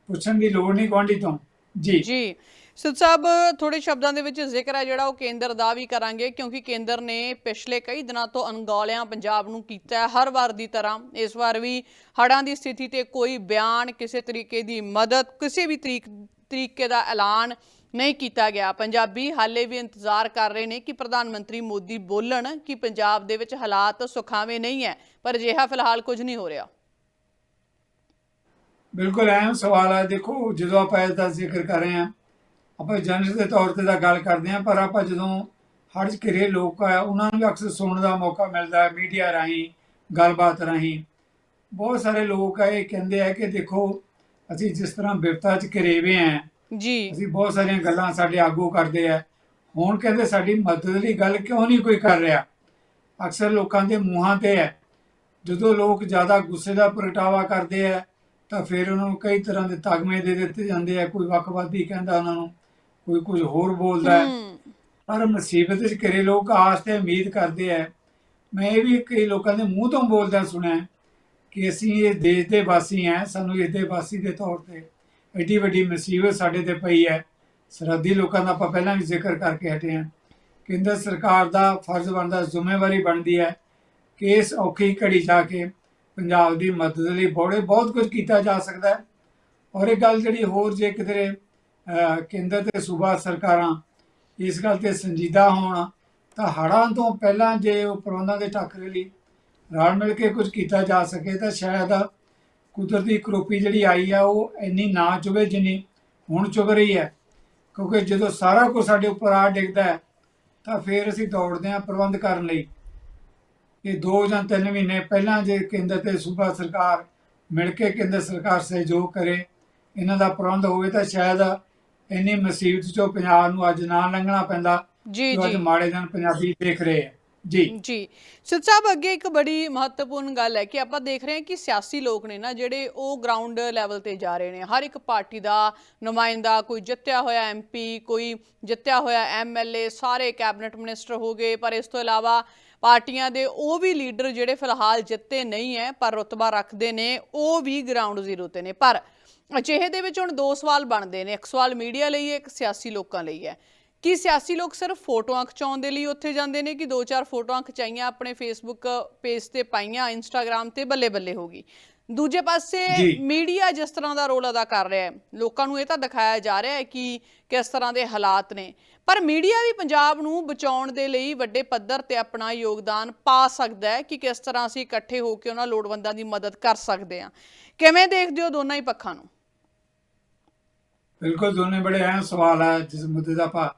ਪੁੱਛਣ ਦੀ ਲੋੜ ਨਹੀਂ ਗੁਆਂਢੀ ਤੋਂ। ਜੀ। ਜੀ। ਸਿੱਧੂ ਸਾਹਿਬ ਥੋੜੇ ਸ਼ਬਦਾਂ ਦੇ ਵਿੱਚ ਜ਼ਿਕਰ ਹੈ ਜਿਹੜਾ ਉਹ ਕੇਂਦਰ ਦਾ ਵੀ ਕਰਾਂਗੇ, ਕਿਉਂਕਿ ਕੇਂਦਰ ਨੇ ਪਿਛਲੇ ਕਈ ਦਿਨਾਂ ਤੋਂ ਅਣਗੌਲਿਆਂ ਪੰਜਾਬ ਨੂੰ ਕੀਤਾ ਹਰ ਵਾਰ ਦੀ ਤਰ੍ਹਾਂ। ਇਸ ਵਾਰ ਵੀ ਹੜ੍ਹਾਂ ਦੀ ਸਥਿਤੀ ਤੇ ਕੋਈ ਬਿਆਨ ਕਿਸੇ ਤਰੀਕੇ ਦੀ ਮਦਦ, ਕਿਸੇ ਵੀ ਤਰੀਕੇ ਦਾ ਐਲਾਨ ਨਹੀਂ ਕੀਤਾ ਗਿਆ। ਪੰਜਾਬੀ ਹਾਲੇ ਵੀ ਇੰਤਜ਼ਾਰ ਕਰ ਰਹੇ ਨੇ ਕਿ ਪ੍ਰਧਾਨ ਮੰਤਰੀ ਮੋਦੀ ਬੋਲਣ ਕਿ ਪੰਜਾਬ ਦੇ ਵਿੱਚ ਹਾਲਾਤ ਸੁਖਾਵੇਂ ਨਹੀਂ ਹੈ, ਪਰ ਅਜਿਹਾ ਫਿਲਹਾਲ ਕੁਝ ਨਹੀਂ ਹੋ ਰਿਹਾ। ਬਿਲਕੁਲ ਅਹਿਮ ਸਵਾਲ ਹੈ ਦੇਖੋ, ਜਦੋਂ ਆਪਾਂ ਇਸ ਦਾ ਜ਼ਿਕਰ ਕਰ ਰਹੇ ਹਾਂ ਆਪਾਂ ਜਨਰਲ ਦੇ ਤੌਰ ਤੇ ਤਾਂ ਗੱਲ ਕਰਦੇ ਹਾਂ ਪਰ ਆਪਾਂ ਜਦੋਂ ਹੜ੍ਹ ਘਿਰੇ ਲੋਕ ਆ ਉਹਨਾਂ ਨੂੰ ਵੀ ਅਕਸਰ ਸੁਣਨ ਦਾ ਮੌਕਾ ਮਿਲਦਾ ਹੈ ਮੀਡੀਆ ਰਾਹੀਂ ਗੱਲਬਾਤ ਰਾਹੀਂ। ਬਹੁਤ ਸਾਰੇ ਲੋਕ ਆ ਇਹ ਕਹਿੰਦੇ ਆ ਕਿ ਦੇਖੋ ਅਸੀਂ ਜਿਸ ਤਰ੍ਹਾਂ ਬਿਪਤਾ 'ਚ ਘਿਰੇਵੇ ਆ ਜੀ। ਅਸੀਂ ਬਹੁਤ ਸਾਰੀਆਂ ਗੱਲਾਂ ਸਾਡੇ ਆਗੂ ਕਰਦੇ ਆ। ਹੁਣ ਕਹਿੰਦੇ ਸਾਡੀ ਮਦਦ ਲਈ ਗੱਲ ਕਿਉਂ ਨਹੀਂ ਕੋਈ ਕਰ ਰਿਹਾ? ਅਕਸਰ ਲੋਕਾਂ ਦੇ ਮੂੰਹਾਂ ਤੇ ਹੈ। ਜਦੋਂ ਲੋਕ ਜ਼ਿਆਦਾ ਗੁੱਸੇ ਦਾ ਪ੍ਰਗਟਾਵਾ ਕਰਦੇ ਆ ਤਾਂ ਫਿਰ ਉਹਨਾਂ ਨੂੰ ਕਈ ਤਰ੍ਹਾਂ ਦੇ ਤਗਮੇ ਦੇ ਦਿੱਤੇ ਜਾਂਦੇ ਆ ਕੋਈ ਵੱਖਵਾਦੀ ਕਹਿੰਦਾ ਉਹਨਾਂ ਨੂੰ। ਕੋਈ ਕੁਝ ਹੋਰ ਬੋਲਦਾ ਹੈ। ਪਰ ਮੁਸੀਬਤ ਵਿੱਚ ਘਿਰੇ ਲੋਕ ਆਸ ਤੇ ਉਮੀਦ ਕਰਦੇ ਆ ਮੈਂ ਇਹ ਵੀ ਕਈ ਲੋਕਾਂ ਦੇ ਮੂੰਹ ਤੋਂ ਬੋਲਦਿਆਂ ਸੁਣਿਆ ਕਿ ਅਸੀਂ ਇਹ ਦੇਸ਼ ਦੇ ਵਾਸੀ ਹਾਂ ਸਾਨੂੰ ਇਸ ਦੇ ਵਾਸੀ ਦੇ ਤੌਰ ਤੇ ਐਡੀ ਵੱਡੀ ਮੁਸੀਬਤ ਸਾਡੇ ਤੇ ਪਈ ਹੈ। ਸਰਹੱਦੀ ਲੋਕਾਂ ਦਾ ਆਪਾਂ ਪਹਿਲਾਂ ਵੀ ਜ਼ਿਕਰ ਕਰਕੇ ਹਟੇ ਹਾਂ। ਕੇਂਦਰ ਸਰਕਾਰ ਦਾ ਫਰਜ਼ ਬਣਦਾ ਜ਼ਿੰਮੇਵਾਰੀ ਬਣਦੀ ਹੈ ਕਿ ਇਸ ਔਖੀ ਘੜੀ ਜਾ ਕੇ ਪੰਜਾਬ ਦੀ ਮਦਦ ਲਈ ਬੜੇ ਬਹੁਤ ਕੁਝ ਕੀਤਾ ਜਾ ਸਕਦਾ ਹੈ। ਔਰ ਇਹ ਗੱਲ ਜਿਹੜੀ ਹੋਰ ਜੇ ਕਿਤੇ ਕੇਂਦਰ ਤੇ ਸੂਬਾ ਸਰਕਾਰਾਂ ਇਸ ਗੱਲ ਤੇ ਸੰਜੀਦਾ ਹੋਣ, ਤਾਂ ਹੜ੍ਹਾਂ ਤੋਂ ਪਹਿਲਾਂ ਜੇ ਉਹ ਪ੍ਰਬੰਧਾਂ ਦੇ ਟੱਕਰੇ ਲਈ ਰਲ ਮਿਲ ਕੇ ਕੁਝ ਕੀਤਾ ਜਾ ਸਕੇ, ਤਾਂ ਸ਼ਾਇਦ ਕੁਦਰਤੀ ਕਰੋਪੀ ਜਿਹੜੀ ਆਈ ਆ, ਉਹ ਇੰਨੀ ਨਾ ਚੁਭੇ ਜਿੰਨੀ ਹੁਣ ਚੁਭ ਰਹੀ ਹੈ। ਕਿਉਂਕਿ ਜਦੋਂ ਸਾਰਾ ਕੁਝ ਸਾਡੇ ਉੱਪਰ ਆ ਡਿੱਗਦਾ ਹੈ, ਤਾਂ ਫਿਰ ਅਸੀਂ ਦੌੜਦੇ ਹਾਂ ਪ੍ਰਬੰਧ ਕਰਨ ਲਈ। ਇਹ 2 ਜਾਂ 3 ਮਹੀਨੇ ਪਹਿਲਾਂ ਜੇ ਕੇਂਦਰ ਤੇ ਸੂਬਾ ਸਰਕਾਰ ਮਿਲ ਕੇ ਕੇਂਦਰ ਸਰਕਾਰ ਸਹਿਯੋਗ ਕਰੇ, ਇਹਨਾਂ ਦਾ ਪ੍ਰਬੰਧ ਹੋਵੇ, ਤਾਂ ਸ਼ਾਇਦ ਇੰਨੀ ਮੁਸੀਬਤ ਚੋਂ ਪੰਜਾਬ ਨੂੰ ਅੱਜ ਨਾ ਲੰਘਣਾ ਪੈਂਦਾ ਜੀ ਜੋ ਅੱਜ ਜੀ। ਮਾੜੇ ਦਿਨ ਪੰਜਾਬੀ ਦੇਖ ਰਹੇ ਹੈ ਜੀ। ਜੀ। ਸਿੱਧ ਸਾਹਿਬ ਅੱਗੇ ਇੱਕ ਬੜੀ ਮਹੱਤਵਪੂਰਨ ਗੱਲ ਹੈ ਕਿ ਆਪਾਂ ਦੇਖ ਰਹੇ ਹਾਂ ਕਿ ਸਿਆਸੀ ਲੋਕ ਨੇ ਨਾ ਜਿਹੜੇ ਉਹ ਗਰਾਊਂਡ ਲੈਵਲ ਤੇ ਜਾ ਰਹੇ ਨੇ। ਹਰ ਇੱਕ ਪਾਰਟੀ ਦਾ ਨੁਮਾਇੰਦਾ ਕੋਈ ਜਿੱਤਿਆ ਹੋਇਆ ਐਮਪੀ ਕੋਈ ਜਿੱਤਿਆ ਹੋਇਆ ਐਮਐਲਏ ਸਾਰੇ ਕੈਬਨਿਟ ਮਿਨਿਸਟਰ ਹੋ ਗਏ। ਪਰ ਇਸ ਤੋਂ ਇਲਾਵਾ ਪਾਰਟੀਆਂ ਦੇ ਉਹ ਵੀ ਲੀਡਰ ਜਿਹੜੇ ਫਿਲਹਾਲ ਜਿੱਤੇ ਨਹੀਂ ਹੈ ਪਰ ਰੁਤਬਾ ਰੱਖਦੇ ਨੇ ਉਹ ਵੀ ਗਰਾਊਂਡ ਜ਼ੀਰੋ ਤੇ ਨੇ। ਪਰ ਅਜਿਹੇ ਦੇ ਵਿੱਚ ਹੁਣ ਦੋ ਸਵਾਲ ਬਣਦੇ ਨੇ। ਇੱਕ ਸਵਾਲ ਮੀਡੀਆ ਲਈ ਹੈ ਇੱਕ ਸਿਆਸੀ ਲੋਕਾਂ ਲਈ ਹੈ। ਕਿ ਸਿਆਸੀ ਲੋਕ ਸਿਰਫ ਫੋਟੋਆਂ ਖਿਚਾਉਣ ਦੇ ਲਈ ਉੱਥੇ ਜਾਂਦੇ ਨੇ ਕਿ ਦੋ ਚਾਰ ਫੋਟੋਆਂ ਖਿਚਾਈਆਂ ਆਪਣੇ ਫੇਸਬੁੱਕ ਪੇਜ ਤੇ ਪਾਈਆਂ ਇੰਸਟਾਗ੍ਰam ਤੇ ਬੱਲੇ ਬੱਲੇ ਹੋ ਗਈ? ਦੂਜੇ ਪਾਸੇ। ਮੀਡੀਆ ਜਿਸ ਤਰ੍ਹਾਂ ਦਾ ਰੋਲ ਅਦਾ ਕਰ ਰਿਹਾ ਹੈ ਲੋਕਾਂ ਨੂੰ ਇਹ ਤਾਂ ਦਿਖਾਇਆ ਜਾ ਰਿਹਾ ਹੈ ਕਿ ਕਿਸ ਤਰ੍ਹਾਂ ਦੇ ਹਾਲਾਤ ਨੇ। ਪਰ ਮੀਡੀਆ ਵੀ ਪੰਜਾਬ ਨੂੰ ਬਚਾਉਣ ਦੇ ਲਈ ਵੱਡੇ ਪੱਧਰ ਤੇ ਆਪਣਾ ਯੋਗਦਾਨ ਪਾ ਸਕਦਾ ਹੈ ਕਿ ਕਿਸ ਤਰ੍ਹਾਂ ਅਸੀਂ ਇਕੱਠੇ ਹੋ ਕੇ ਉਹਨਾਂ ਲੋੜਵੰਦਾਂ ਦੀ ਮਦਦ ਕਰ ਸਕਦੇ ਹਾਂ। ਕਿਵੇਂ ਦੇਖਦੇ ਹੋ ਦੋਨਾਂ ਹੀ ਪੱਖਾਂ ਨੂੰ? ਬਿਲਕੁਲ ਦੋਨੇ ਬੜੇ ਅਹਿਮ ਸਵਾਲ ਹੈ ਜਿਸ ਮੁੱਦੇ ਦਾ ਆਪਾਂ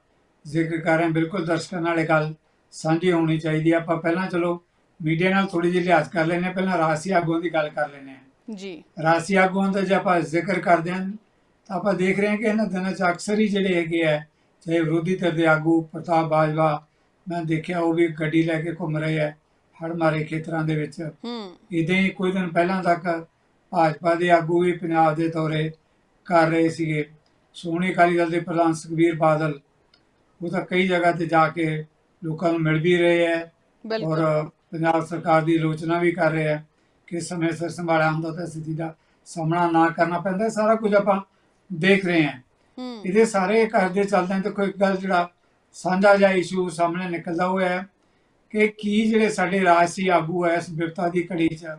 ਜ਼ਿਕਰ ਕਰ ਰਹੇ ਹਾਂ। ਬਿਲਕੁਲ ਦਰਸ਼ਕਾਂ ਨਾਲ ਇਹ ਗੱਲ ਸਾਂਝੀ ਹੋਣੀ ਚਾਹੀਦੀ ਹੈ ਆਪਾਂ ਪਹਿਲਾਂ ਚਲੋ ਮੀਡੀਆ ਨਾਲ ਥੋੜੀ ਜਿਹੀ ਲਿਹਾਜ਼ ਕਰ ਲੈਨੇ ਪਹਿਲਾਂ ਰਾਸੀ ਆਗੂਆਂ ਦੀ ਗੱਲ ਕਰ ਲੈਨੇ ਜੀ। ਰਾਸੀ ਆਗੂਆਂ ਦਾ ਜੇ ਆਪਾਂ ਜ਼ਿਕਰ ਕਰਦੇ ਹਾਂ ਤਾਂ ਆਪਾਂ ਦੇਖ ਰਹੇ ਹਾਂ ਕਿ ਇਹਨਾਂ ਦਿਨਾਂ 'ਚ ਅਕਸਰ ਹੀ ਜਿਹੜੇ ਹੈਗੇ ਆ ਚਾਹੇ ਵਿਰੋਧੀ ਧਿਰ ਦੇ ਆਗੂ ਪ੍ਰਤਾਪ ਬਾਜਵਾ ਮੈਂ ਦੇਖਿਆ ਉਹ ਵੀ ਗੱਡੀ ਲੈ ਕੇ ਘੁੰਮ ਰਹੇ ਆ ਹੜ ਮਾਰੇ ਖੇਤਰਾਂ ਦੇ ਵਿੱਚ। ਹੂੰ। ਇਦਾਂ ਹੀ ਕੁਝ ਦਿਨ ਪਹਿਲਾਂ ਤੱਕ ਭਾਜਪਾ ਦੇ ਆਗੂ ਵੀ ਪੰਜਾਬ ਦੇ ਦੌਰੇ ਕਰ ਰਹੇ ਸੀਗੇ। ਸੋਹਣੀ ਅਕਾਲੀ ਦਲ ਦੇ ਪ੍ਰਧਾਨ ਸੁਖਬੀਰ ਬਾਦਲ ਉਹ ਤਾਂ ਕਈ ਜਗ੍ਹਾ ਤੇ ਜਾ ਕੇ ਲੋਕਾਂ ਨੂੰ ਮਿਲ ਵੀ ਰਹੇ ਹੈ ਔਰ ਪੰਜਾਬ ਸਰਕਾਰ ਦੀ ਆਲੋਚਨਾ ਵੀ ਕਰ ਰਹੇ ਹੈ ਕਿ ਸਮੇਂ ਸਿਰ ਸੰਭਾਲਿਆ ਹੁੰਦਾ ਤਾਂ ਸਥਿਤੀ ਦਾ ਸਾਹਮਣਾ ਨਾ ਕਰਨਾ ਪੈਂਦਾ। ਸਾਰਾ ਕੁਝ ਆਪਾਂ ਦੇਖ ਰਹੇ ਹਾਂ। ਇਹਦੇ ਸਾਰੇ ਕਰਦੇ ਚੱਲਦੇ ਤਾਂ ਕੋਈ ਗੱਲ ਜਿਹੜਾ ਸਾਂਝਾ ਜਿਹਾ ਇਸ਼ੂ ਸਾਹਮਣੇ ਨਿਕਲਦਾ ਉਹ ਹੈ ਕਿ ਕੀ ਜਿਹੜੇ ਸਾਡੇ ਰਾਜਸੀ ਆਗੂ ਹੈ ਇਸ ਵਿਪਤਾ ਦੀ ਘੜੀ 'ਚ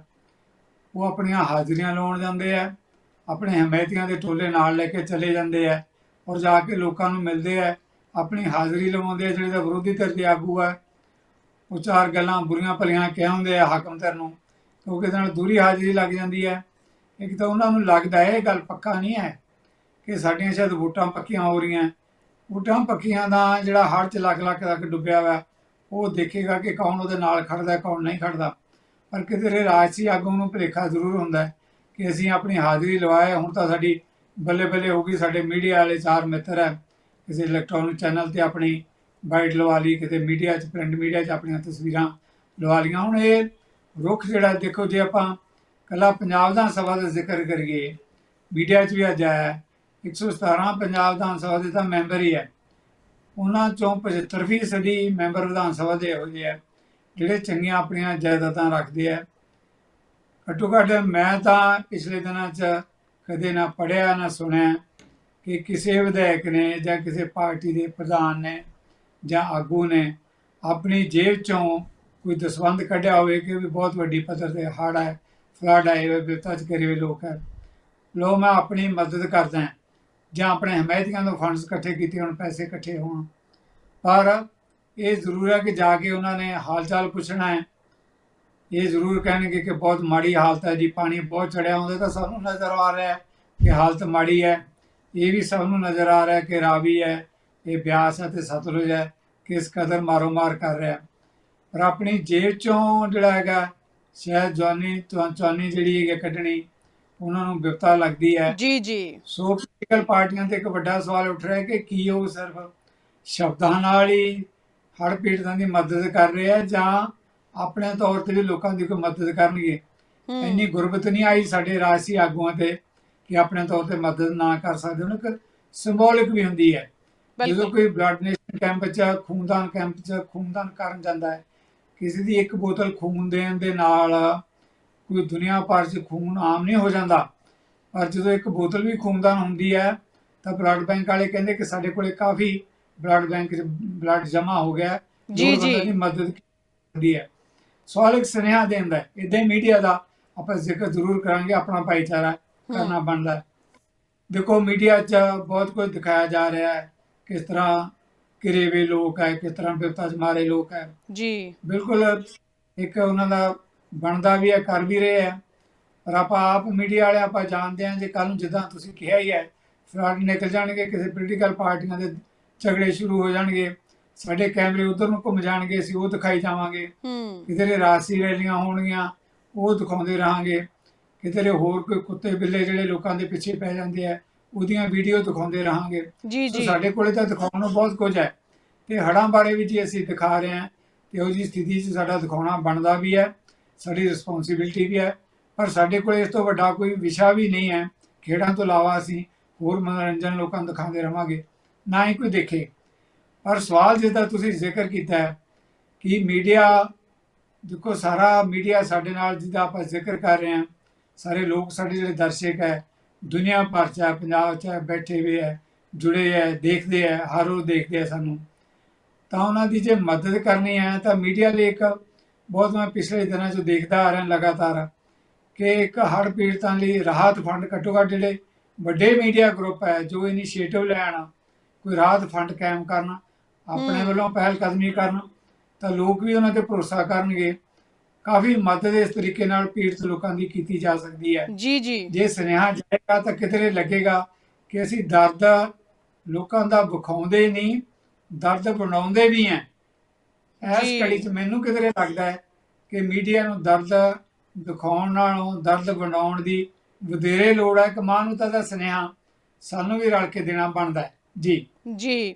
ਉਹ ਆਪਣੀਆਂ ਹਾਜ਼ਰੀਆਂ ਲਾਉਣ ਜਾਂਦੇ ਆ ਆਪਣੇ ਹਮਾਇਤੀਆਂ ਦੇ ਟੋਲੇ ਨਾਲ ਲੈ ਕੇ ਚਲੇ ਜਾਂਦੇ ਆ ਔਰ ਜਾ ਕੇ ਲੋਕਾਂ ਨੂੰ ਮਿਲਦੇ ਆ, ਆਪਣੀ ਹਾਜ਼ਰੀ ਲਵਾਉਂਦੇ ਆ, ਜਿਹੜੇ ਤਾਂ ਵਿਰੋਧੀ ਧਿਰ ਦੇ ਆਗੂ ਆ। ਉਹ ਚਾਰ ਗੱਲਾਂ ਬੁਰੀਆਂ ਭਲੀਆਂ ਕਹਿ ਆ ਹਾਕਮ ਧਿਰ ਨੂੰ, ਕਿਉਂਕਿ ਨਾਲ ਦੂਰੀ ਹਾਜ਼ਰੀ ਲੱਗ ਜਾਂਦੀ ਹੈ ਇੱਕ ਤਾਂ ਉਹਨਾਂ ਨੂੰ ਲੱਗਦਾ ਹੈ ਇਹ ਗੱਲ ਪੱਕਾ ਨਹੀਂ ਹੈ ਕਿ ਸਾਡੀਆਂ ਸ਼ਾਇਦ ਵੋਟਾਂ ਪੱਕੀਆਂ ਹੋ ਰਹੀਆਂ। ਵੋਟਾਂ ਪੱਕੀਆਂ ਦਾ ਜਿਹੜਾ ਹੜ੍ਹ ਚ ਲੱਖ ਲੱਖ ਤੱਕ ਡੁੱਬਿਆ ਹੋਇਆ ਉਹ ਦੇਖੇਗਾ ਕਿ ਕੌਣ ਉਹਦੇ ਨਾਲ ਖੜਦਾ ਕੌਣ ਨਹੀਂ ਖੜਦਾ ਪਰ ਕਿਤੇ ਰਾਜਸੀ ਆਗੂ ਨੂੰ ਭੁਲੇਖਾ ਜ਼ਰੂਰ ਹੁੰਦਾ ਹੈ। ਕਿ ਅਸੀਂ ਆਪਣੀ ਹਾਜ਼ਰੀ ਲਵਾਏ ਹੁਣ ਤਾਂ ਸਾਡੀ ਬੱਲੇ ਬੱਲੇ ਹੋ ਗਈ ਸਾਡੇ ਮੀਡੀਆ ਵਾਲੇ ਚਾਰ ਮਿੱਤਰ ਹੈ ਕਿਸੇ ਇਲੈਕਟ੍ਰੋਨਿਕ ਚੈਨਲ ਤੇ ਆਪਣੀ ਬਾਈਟ ਲਵਾ ਲਈ ਕਿਤੇ ਮੀਡੀਆ 'ਚ ਪ੍ਰਿੰਟ ਮੀਡੀਆ 'ਚ ਆਪਣੀਆਂ ਤਸਵੀਰਾਂ ਲਵਾ ਲਈਆਂ। ਹੁਣ ਇਹ ਰੁੱਖ ਜਿਹੜਾ ਦੇਖੋ ਜੇ ਆਪਾਂ ਕੱਲਾ ਪੰਜਾਬ ਦਾ ਸਭਾ ਦਾ ਜ਼ਿਕਰ ਕਰੀਏ ਮੀਡੀਆ 'ਚ ਵੀ ਅੱਜ ਆਇਆ ਹੈ, 117 ਪੰਜਾਬ ਵਿਧਾਨ ਸਭਾ ਦੇ ਤਾਂ ਮੈਂਬਰ ਹੀ ਹੈ ਉਹਨਾਂ ਚੋਂ 75 ਫੀਸਦੀ ਮੈਂਬਰ ਵਿਧਾਨ ਸਭਾ ਦੇ ਇਹੋ ਜਿਹੇ ਆ ਜਿਹੜੇ ਚੰਗੀਆਂ ਆਪਣੀਆਂ ਜਾਇਦਾਦਾਂ ਰੱਖਦੇ ਆ। ਘੱਟੋ ਘੱਟ ਮੈਂ ਤਾਂ ਪਿਛਲੇ ਦਿਨਾਂ 'ਚ ਕਦੇ ਨਾ ਪੜਿਆ ਨਾ ਸੁਣਿਆ ਕਿ ਕਿਸੇ ਵਿਧਾਇਕ ਨੇ ਜਾਂ ਕਿਸੇ ਪਾਰਟੀ ਦੇ ਪ੍ਰਧਾਨ ਨੇ ਜਾਂ ਆਗੂ ਨੇ ਆਪਣੀ ਜੇਬ ਚੋਂ ਕੋਈ ਦਸਵੰਧ ਕੱਢਿਆ ਹੋਵੇ ਕਿ ਵੀ ਬਹੁਤ ਵੱਡੀ ਪੱਧਰ ਤੇ ਹੜ੍ਹ ਹੈ ਫਲੱਡ ਆਏ ਹੋਏ, ਬਿਪਤਾ ਚ ਹੋਏ ਲੋਕ ਹੈ। ਲੋ ਮੈਂ ਆਪਣੀ ਮਦਦ ਕਰਦਾ ਜਾਂ ਆਪਣੇ ਹਮਾਇਤੀਆਂ ਤੋਂ ਫੰਡਸ ਇਕੱਠੇ ਕੀਤੇ ਹੋਣ, ਪੈਸੇ ਇਕੱਠੇ ਹੋਣ। ਪਰ ਇਹ ਜ਼ਰੂਰ ਹੈ ਕਿ ਜਾ ਕੇ ਉਹਨਾਂ ਨੇ ਹਾਲ ਚਾਲ ਪੁੱਛਣਾ ਹੈ ਇਹ ਜ਼ਰੂਰ ਕਹਿਣਗੇ ਕਿ ਬਹੁਤ ਮਾੜੀ ਹਾਲਤ ਹੈ ਜੀ ਪਾਣੀ ਬਹੁਤ ਚੜਿਆ ਹੁੰਦਾ ਤਾਂ ਸਾਨੂੰ ਨਜ਼ਰ ਆ ਰਿਹਾ ਹੈ ਕਿ ਹਾਲਤ ਮਾੜੀ ਹੈ। ਇਹ ਵੀ ਸਭ ਨੂੰ ਨਜ਼ਰ ਆ ਰਿਹਾ ਕਿ ਰਾਵੀ ਹੈ ਇਹ ਬਿਆਸ ਹੈ ਤੇ ਸਤਲੁਜ ਹੈ ਕਿਸ ਕਦਰ ਮਾਰੋ ਮਾਰ ਕਰ ਰਿਹਾ। ਪਰ ਆਪਣੀ ਜੇਬ ਚੋਂ ਜਿਹੜਾ ਹੈਗਾ ਸ਼ਾਇਦ ਜਵਾਨੀ ਤੋਂ ਜਵਾਨੀ ਜਿਹੜੀ ਹੈ ਕੱਢਣੀ ਉਹਨਾਂ ਨੂੰ ਬਿਪਤਾ ਲੱਗਦੀ ਹੈ। ਜੀ ਜੀ। ਸੋ ਪੋਲੀਟੀਕਲ ਪਾਰਟੀਆਂ ਤੇ ਇੱਕ ਵੱਡਾ ਸਵਾਲ ਉੱਠ ਰਿਹਾ ਕਿ ਕੀ ਉਹ ਸਿਰਫ ਸ਼ਬਦਾਂ ਨਾਲ ਹੀ ਹੜ੍ਹ ਪੀੜਤਾਂ ਦੀ ਮਦਦ ਕਰ ਰਹੇ ਆ ਜਾਂ ਆਪਣੇ ਤੌਰ ਤੇ ਵੀ ਲੋਕਾਂ ਦੀ ਕੋਈ ਮਦਦ ਕਰਨਗੇ। ਇੰਨੀ ਗੁਰਬਤ ਨਹੀਂ ਆਈ ਸਾਡੇ ਰਾਜਸੀ ਆਗੂਆਂ ਤੇ ਕਿ ਆਪਣੇ ਤੌਰ ਤੇ ਮਦਦ ਨਾ ਕਰ ਸਕਦੇ। ਉਹਨਾਂ ਇੱਕ ਸਿੰਬੋਲਿਕ ਵੀ ਹੁੰਦੀ ਹੈ। ਜਦੋਂ ਕੋਈ ਬਲੱਡ ਡੋਨੇਸ਼ਨ ਕੈਂਪ 'ਚ ਖੂਨਦਾਨ ਕੈਂਪ 'ਚ ਖੂਨਦਾਨ ਕਰਨ ਜਾਂਦਾ ਹੈ ਕਿਸੇ ਦੀ ਇੱਕ ਬੋਤਲ ਖੂਨ ਦੇਣ ਦੇ ਨਾਲ ਕੋਈ ਦੁਨੀਆ ਭਰ 'ਚ ਖੂਨ ਆਮ ਨਹੀਂ ਹੋ ਜਾਂਦਾ। ਪਰ ਜਦੋਂ ਇੱਕ ਬੋਤਲ ਵੀ ਖੂਨਦਾਨ ਹੁੰਦੀ ਹੈ ਤਾਂ ਬਲੱਡ ਬੈਂਕ ਵਾਲੇ ਕਹਿੰਦੇ ਕਿ ਸਾਡੇ ਕੋਲੇ ਕਾਫੀ ਬਲੱਡ ਬੈਂਕ 'ਚ ਬਲੱਡ ਜਮ੍ਹਾਂ ਹੋ ਗਿਆ ਜੀ, ਜੀ। ਮਦਦ ਹੁੰਦੀ ਹੈ। ਸਵਾਲ ਇੱਕ ਸੁਨੇਹਾ ਦੇਣ ਦਾ ਹੈ। ਇਦਾਂ ਮੀਡੀਆ ਦਾ ਆਪਾਂ ਜ਼ਿਕਰ ਜ਼ਰੂਰ ਕਰਾਂਗੇ ਆਪਣਾ ਭਾਈਚਾਰਾ ਕਰਨਾ ਬਣਦਾ ਹੈ। ਦੇਖੋ ਮੀਡੀਆ 'ਚ ਬਹੁਤ ਕੁਝ ਦਿਖਾਇਆ ਜਾ ਰਿਹਾ ਹੈ ਕਿਸ ਤਰ੍ਹਾਂ ਕਿਰੇਵੇ ਲੋਕ ਹੈ ਕਿਸ ਤਰ੍ਹਾਂ ਬਿਪਤਾ 'ਚ ਮਾਰੇ ਲੋਕ ਹੈ। ਜੀ। ਬਿਲਕੁਲ ਇੱਕ ਉਹਨਾਂ ਦਾ ਬਣਦਾ ਵੀ ਹੈ ਕਰ ਵੀ ਰਹੇ ਹੈ। ਪਰ ਆਪਾਂ ਆਪ ਮੀਡੀਆ ਵਾਲੇ ਆਪਾਂ ਜਾਣਦੇ ਹਾਂ ਜੇ ਕੱਲ ਨੂੰ ਜਿੱਦਾਂ ਤੁਸੀਂ ਕਿਹਾ ਹੀ ਹੈ ਫਰਾਡ ਨਿਕਲ ਜਾਣਗੇ ਕਿਸੇ ਪੋਲੀਟੀਕਲ ਪਾਰਟੀਆਂ ਦੇ ਝਗੜੇ ਸ਼ੁਰੂ ਹੋ ਜਾਣਗੇ। ਸਾਡੇ ਕੈਮਰੇ ਉਧਰ ਨੂੰ ਘੁੰਮ ਜਾਣਗੇ ਅਸੀਂ ਉਹ ਦਿਖਾਈ ਜਾਵਾਂਗੇ। ਕਿਤੇ ਰਾਸੀ ਰੈਲੀਆਂ ਹੋਣਗੀਆਂ ਉਹ ਦਿਖਾਉਂਦੇ ਰਹਾਂਗੇ। ਕਿਤੇ ਹੋਰ ਕੋਈ ਕੁੱਤੇ ਬਿੱਲੇ ਜਿਹੜੇ ਲੋਕਾਂ ਦੇ ਪਿੱਛੇ ਪੈ ਜਾਂਦੇ ਆ ਉਹਦੀਆਂ ਵੀਡੀਓ ਦਿਖਾਉਂਦੇ ਰਹਾਂਗੇ। ਜੀ ਸਾਡੇ ਕੋਲੇ ਤਾਂ ਦਿਖਾਉਣ ਨੂੰ ਬਹੁਤ ਕੁਝ ਹੈ। ਤੇ ਹੜ੍ਹਾਂ ਬਾਰੇ ਵੀ ਜੇ ਅਸੀਂ ਦਿਖਾ ਰਹੇ ਹਾਂ ਤੇ ਉਹ ਜੀ ਸਥਿਤੀ 'ਚ ਸਾਡਾ ਦਿਖਾਉਣਾ ਬਣਦਾ ਵੀ ਹੈ ਸਾਡੀ ਰਿਸਪੌਂਸਿਬਿਲਟੀ ਵੀ ਹੈ ਪਰ ਸਾਡੇ ਕੋਲੇ ਇਸ ਤੋਂ ਵੱਡਾ ਕੋਈ ਵਿਸ਼ਾ ਵੀ ਨਹੀਂ ਹੈ। ਖੇਡਾਂ ਤੋਂ ਇਲਾਵਾ ਅਸੀਂ ਹੋਰ ਮਨੋਰੰਜਨ ਲੋਕਾਂ ਨੂੰ ਦਿਖਾਉਂਦੇ ਰਵਾਂਗੇ। ਨਾ ਹੀ ਕੋਈ ਦੇਖੇ। ਪਰ ਸਵਾਲ ਜਿੱਦਾਂ ਤੁਸੀਂ ਜ਼ਿਕਰ ਕੀਤਾ ਹੈ ਕਿ ਮੀਡੀਆ, ਦੇਖੋ ਸਾਰਾ ਮੀਡੀਆ ਸਾਡੇ ਨਾਲ ਜਿਹਦਾ ਆਪਾਂ ਜ਼ਿਕਰ ਕਰ ਰਹੇ ਹਾਂ, ਸਾਰੇ ਲੋਕ ਸਾਡੇ ਜਿਹੜੇ ਦਰਸ਼ਕ ਹੈ, ਦੁਨੀਆ ਭਰ ਚ ਹੈ, ਪੰਜਾਬ ਚ ਹੈ, ਬੈਠੇ ਹੋਏ ਹੈ, ਜੁੜੇ ਹੈ, ਦੇਖਦੇ ਹੈ, ਹਰ ਰੋਜ਼ ਦੇਖਦੇ ਹੈ ਸਾਨੂੰ। ਤਾਂ ਉਹਨਾਂ ਦੀ ਜੇ ਮਦਦ ਕਰਨੀ ਹੈ ਤਾਂ ਮੀਡੀਆ ਲਈ ਇੱਕ ਬਹੁਤ ਮੈਂ ਪਿਛਲੇ ਦਿਨਾਂ 'ਚ ਦੇਖਦਾ ਆ ਰਿਹਾ ਲਗਾਤਾਰ ਕਿ ਇੱਕ ਹੜ੍ਹ ਪੀੜਤਾਂ ਲਈ ਰਾਹਤ ਫੰਡ ਘੱਟੋ ਘੱਟ ਜਿਹੜੇ ਵੱਡੇ ਮੀਡੀਆ ਗਰੁੱਪ ਹੈ, ਜੋ ਇਨੀਸ਼ੀਏਟਿਵ ਲੈਣ, ਕੋਈ ਰਾਹਤ ਫੰਡ ਕਾਇਮ ਕਰਨ ਆਪਣੇ। ਵੱਲੋਂ ਪਹਿਲ ਕਦਮੀ ਕਰਨ ਤਾਂ ਲੋਕ ਵੀ ਉਹਨਾਂ ਤੇ ਭਰੋਸਾ ਕਰਨਗੇ। ਕਾਫੀ ਮਦਦ ਇਸ ਤਰੀਕੇ ਨਾਲ ਪੀੜਤ ਲੋਕਾਂ ਦੀ ਕੀਤੀ ਜਾ ਸਕਦੀ ਹੈ। ਜੀ ਜੀ। ਜੇ ਸੁਨੇਹਾ ਜਾਏਗਾ ਤਾਂ ਕਿਤੇ ਲੱਗੇਗਾ ਕਿ ਅਸੀਂ ਦਰਦ ਲੋਕਾਂ ਦਾ ਵਿਖਾਉਂਦੇ ਨਹੀਂ ਦਰਦ ਬਣਾਉਂਦੇ ਵੀ ਹੈ। ਇਸ। ਕੜੀ 'ਚ ਮੈਨੂੰ ਕਿਤੇ ਲੱਗਦਾ ਹੈ ਕਿ ਮੀਡੀਆ ਨੂੰ ਦਰਦ ਦਿਖਾਉਣ ਨਾਲੋਂ ਦਰਦ ਬਣਾਉਣ ਦੀ ਵਧੇਰੇ ਲੋੜ ਹੈ। ਕਿ ਮਾਨਵਤਾ ਦਾ ਸੁਨੇਹਾ ਸਾਨੂੰ ਵੀ ਰਲ ਕੇ ਦੇਣਾ ਬਣਦਾ ਹੈ। ਜੀ। ਜੀ।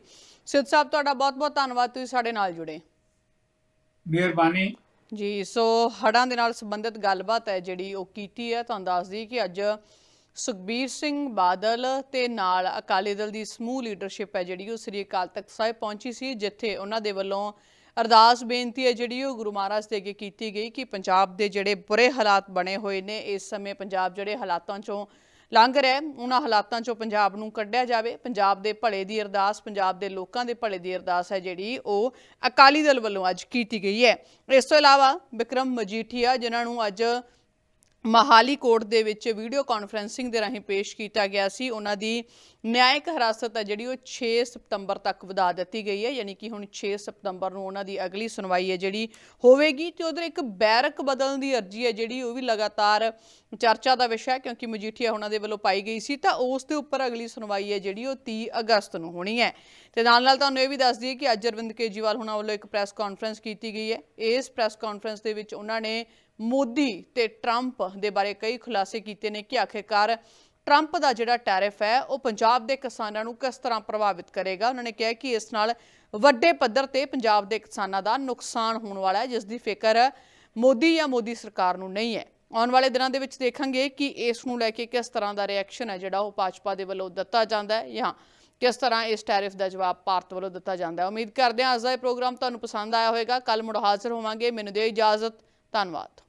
ਸਿੱਧ ਸਾਹਿਬ ਤੁਹਾਡਾ ਬਹੁਤ ਬਹੁਤ ਧੰਨਵਾਦ ਤੁਸੀਂ ਸਾਡੇ ਨਾਲ ਜੁੜੇ। ਮਿਹਰਬਾਨੀ। ਜੀ ਸੋ ਹੜ੍ਹਾਂ ਦੇ ਨਾਲ ਸੰਬੰਧਿਤ ਗੱਲਬਾਤ ਹੈ ਜਿਹੜੀ ਉਹ ਕੀਤੀ ਹੈ ਤੁਹਾਨੂੰ ਦੱਸ ਦਈਏ ਕਿ ਅੱਜ ਸੁਖਬੀਰ ਸਿੰਘ ਬਾਦਲ ਤੇ ਨਾਲ ਅਕਾਲੀ ਦਲ ਦੀ ਸਮੂਹ ਲੀਡਰਸ਼ਿਪ ਹੈ ਜਿਹੜੀ ਉਹ ਸ੍ਰੀ ਅਕਾਲ ਤਖਤ ਸਾਹਿਬ ਪਹੁੰਚੀ ਸੀ ਜਿੱਥੇ ਉਹਨਾਂ ਦੇ ਵੱਲੋਂ ਅਰਦਾਸ ਬੇਨਤੀ ਹੈ ਜਿਹੜੀ ਉਹ ਗੁਰੂ ਮਹਾਰਾਜ ਦੇ ਅੱਗੇ ਕੀਤੀ ਗਈ ਕਿ ਪੰਜਾਬ ਦੇ ਜਿਹੜੇ ਬੁਰੇ ਹਾਲਾਤ ਬਣੇ ਹੋਏ ਨੇ ਇਸ ਸਮੇਂ ਪੰਜਾਬ ਜਿਹੜੇ ਹਾਲਾਤਾਂ ਚੋਂ ਲੰਘ ਰਿਹਾ ਉਹਨਾਂ ਹਾਲਾਤਾਂ ਚੋਂ ਪੰਜਾਬ ਨੂੰ ਕੱਢਿਆ ਜਾਵੇ। ਪੰਜਾਬ ਦੇ ਭਲੇ ਦੀ ਅਰਦਾਸ, ਪੰਜਾਬ ਦੇ ਲੋਕਾਂ ਦੇ ਭਲੇ ਦੀ ਅਰਦਾਸ ਹੈ ਜਿਹੜੀ ਉਹ ਅਕਾਲੀ ਦਲ ਵੱਲੋਂ ਅੱਜ ਕੀਤੀ ਗਈ ਹੈ। ਇਸ ਤੋਂ ਇਲਾਵਾ ਵਿਕਰਮ ਮਜੀਠੀਆ, ਜਿਨ੍ਹਾਂ ਨੂੰ ਅੱਜ ਮਹਾਲੀ ਕੋਰਟ ਦੇ ਵਿੱਚ ਵੀਡੀਓ ਕਾਨਫਰੈਂਸਿੰਗ ਦੇ ਰਾਹੀਂ ਪੇਸ਼ ਕੀਤਾ ਗਿਆ ਸੀ। ਉਹਨਾਂ ਦੀ ਨਿਆਇਕ ਹਿਰਾਸਤ ਹੈ ਜਿਹੜੀ ਉਹ 6 ਸਤੰਬਰ ਤੱਕ ਵਧਾ ਦਿੱਤੀ ਗਈ ਹੈ। ਯਾਨੀ ਕਿ ਹੁਣ 6 ਸਤੰਬਰ ਨੂੰ ਉਹਨਾਂ ਦੀ ਅਗਲੀ ਸੁਣਵਾਈ ਹੈ ਜਿਹੜੀ ਹੋਵੇਗੀ ਤੇ ਉਧਰ ਇੱਕ ਬੈਰਕ ਬਦਲਣ ਦੀ ਅਰਜੀ ਹੈ ਜਿਹੜੀ ਉਹ ਵੀ ਲਗਾਤਾਰ ਚਰਚਾ ਦਾ ਵਿਸ਼ਾ ਹੈ ਕਿਉਂਕਿ ਮਜੀਠੀਆ ਉਹਨਾਂ ਦੇ ਵੱਲੋਂ ਪਾਈ ਗਈ ਸੀ ਤਾਂ ਉਸ ਦੇ ਉੱਪਰ ਅਗਲੀ ਸੁਣਵਾਈ ਹੈ ਜਿਹੜੀ ਉਹ 30 ਅਗਸਤ ਨੂੰ ਹੋਣੀ ਹੈ। ਤੇ ਨਾਲ ਨਾਲ ਤੁਹਾਨੂੰ ਇਹ ਵੀ ਦੱਸ ਦਈਏ ਕਿ ਅੱਜ ਅਰਵਿੰਦ ਕੇਜਰੀਵਾਲ ਹੁਣਾਂ ਵੱਲੋਂ ਇੱਕ ਪ੍ਰੈਸ ਕਾਨਫਰੰਸ ਕੀਤੀ ਗਈ ਹੈ। ਇਸ ਪ੍ਰੈਸ ਕਾਨਫਰੰਸ ਦੇ ਵਿੱਚ ਉਹਨਾਂ ਨੇ ਮੋਦੀ ਤੇ ਟਰੰਪ ਦੇ ਬਾਰੇ ਕਈ ਖੁਲਾਸੇ ਕੀਤੇ ਨੇ ਕਿ ਆਖਿਰਕਾਰ ਟਰੰਪ ਦਾ ਜਿਹੜਾ ਟੈਰਿਫ ਹੈ, ਉਹ ਪੰਜਾਬ ਦੇ ਕਿਸਾਨਾਂ ਨੂੰ ਕਿਸ ਤਰ੍ਹਾਂ ਪ੍ਰਭਾਵਿਤ ਕਰੇਗਾ? ਉਹਨਾਂ ਨੇ ਕਿਹਾ ਕਿ ਇਸ ਨਾਲ ਵੱਡੇ ਪੱਧਰ ਤੇ ਪੰਜਾਬ ਦੇ ਕਿਸਾਨਾਂ ਦਾ ਨੁਕਸਾਨ ਹੋਣ ਵਾਲਾ ਹੈ, ਜਿਸ ਦੀ ਫਿਕਰ ਮੋਦੀ ਜਾਂ ਮੋਦੀ ਸਰਕਾਰ ਨੂੰ ਨਹੀਂ ਹੈ। ਆਉਣ ਵਾਲੇ ਦਿਨਾਂ ਦੇ ਵਿੱਚ ਦੇਖਾਂਗੇ ਕਿ ਇਸ ਨੂੰ ਲੈ ਕੇ ਕਿਸ ਤਰ੍ਹਾਂ ਦਾ ਰਿਐਕਸ਼ਨ ਹੈ, ਜਿਹੜਾ ਉਹ ਭਾਜਪਾ ਦੇ ਵੱਲੋਂ ਦਿੱਤਾ ਜਾਂਦਾ ਹੈ ਜਾਂ ਕਿਸ ਤਰ੍ਹਾਂ ਇਸ ਟੈਰਿਫ ਦਾ ਜਵਾਬ ਭਾਰਤ ਵੱਲੋਂ ਦਿੱਤਾ ਜਾਂਦਾ ਹੈ। ਉਮੀਦ ਕਰਦੇ ਹਾਂ ਅੱਜ ਦਾ ਇਹ ਪ੍ਰੋਗਰਾਮ ਤੁਹਾਨੂੰ ਪਸੰਦ ਆਇਆ ਹੋਵੇਗਾ। ਕੱਲ ਮੁੜ ਹਾਜ਼ਰ ਹੋਵਾਂਗੇ। ਮੈਨੂੰ ਦਿਓ ਇਜਾਜ਼ਤ। ਧੰਨਵਾਦ।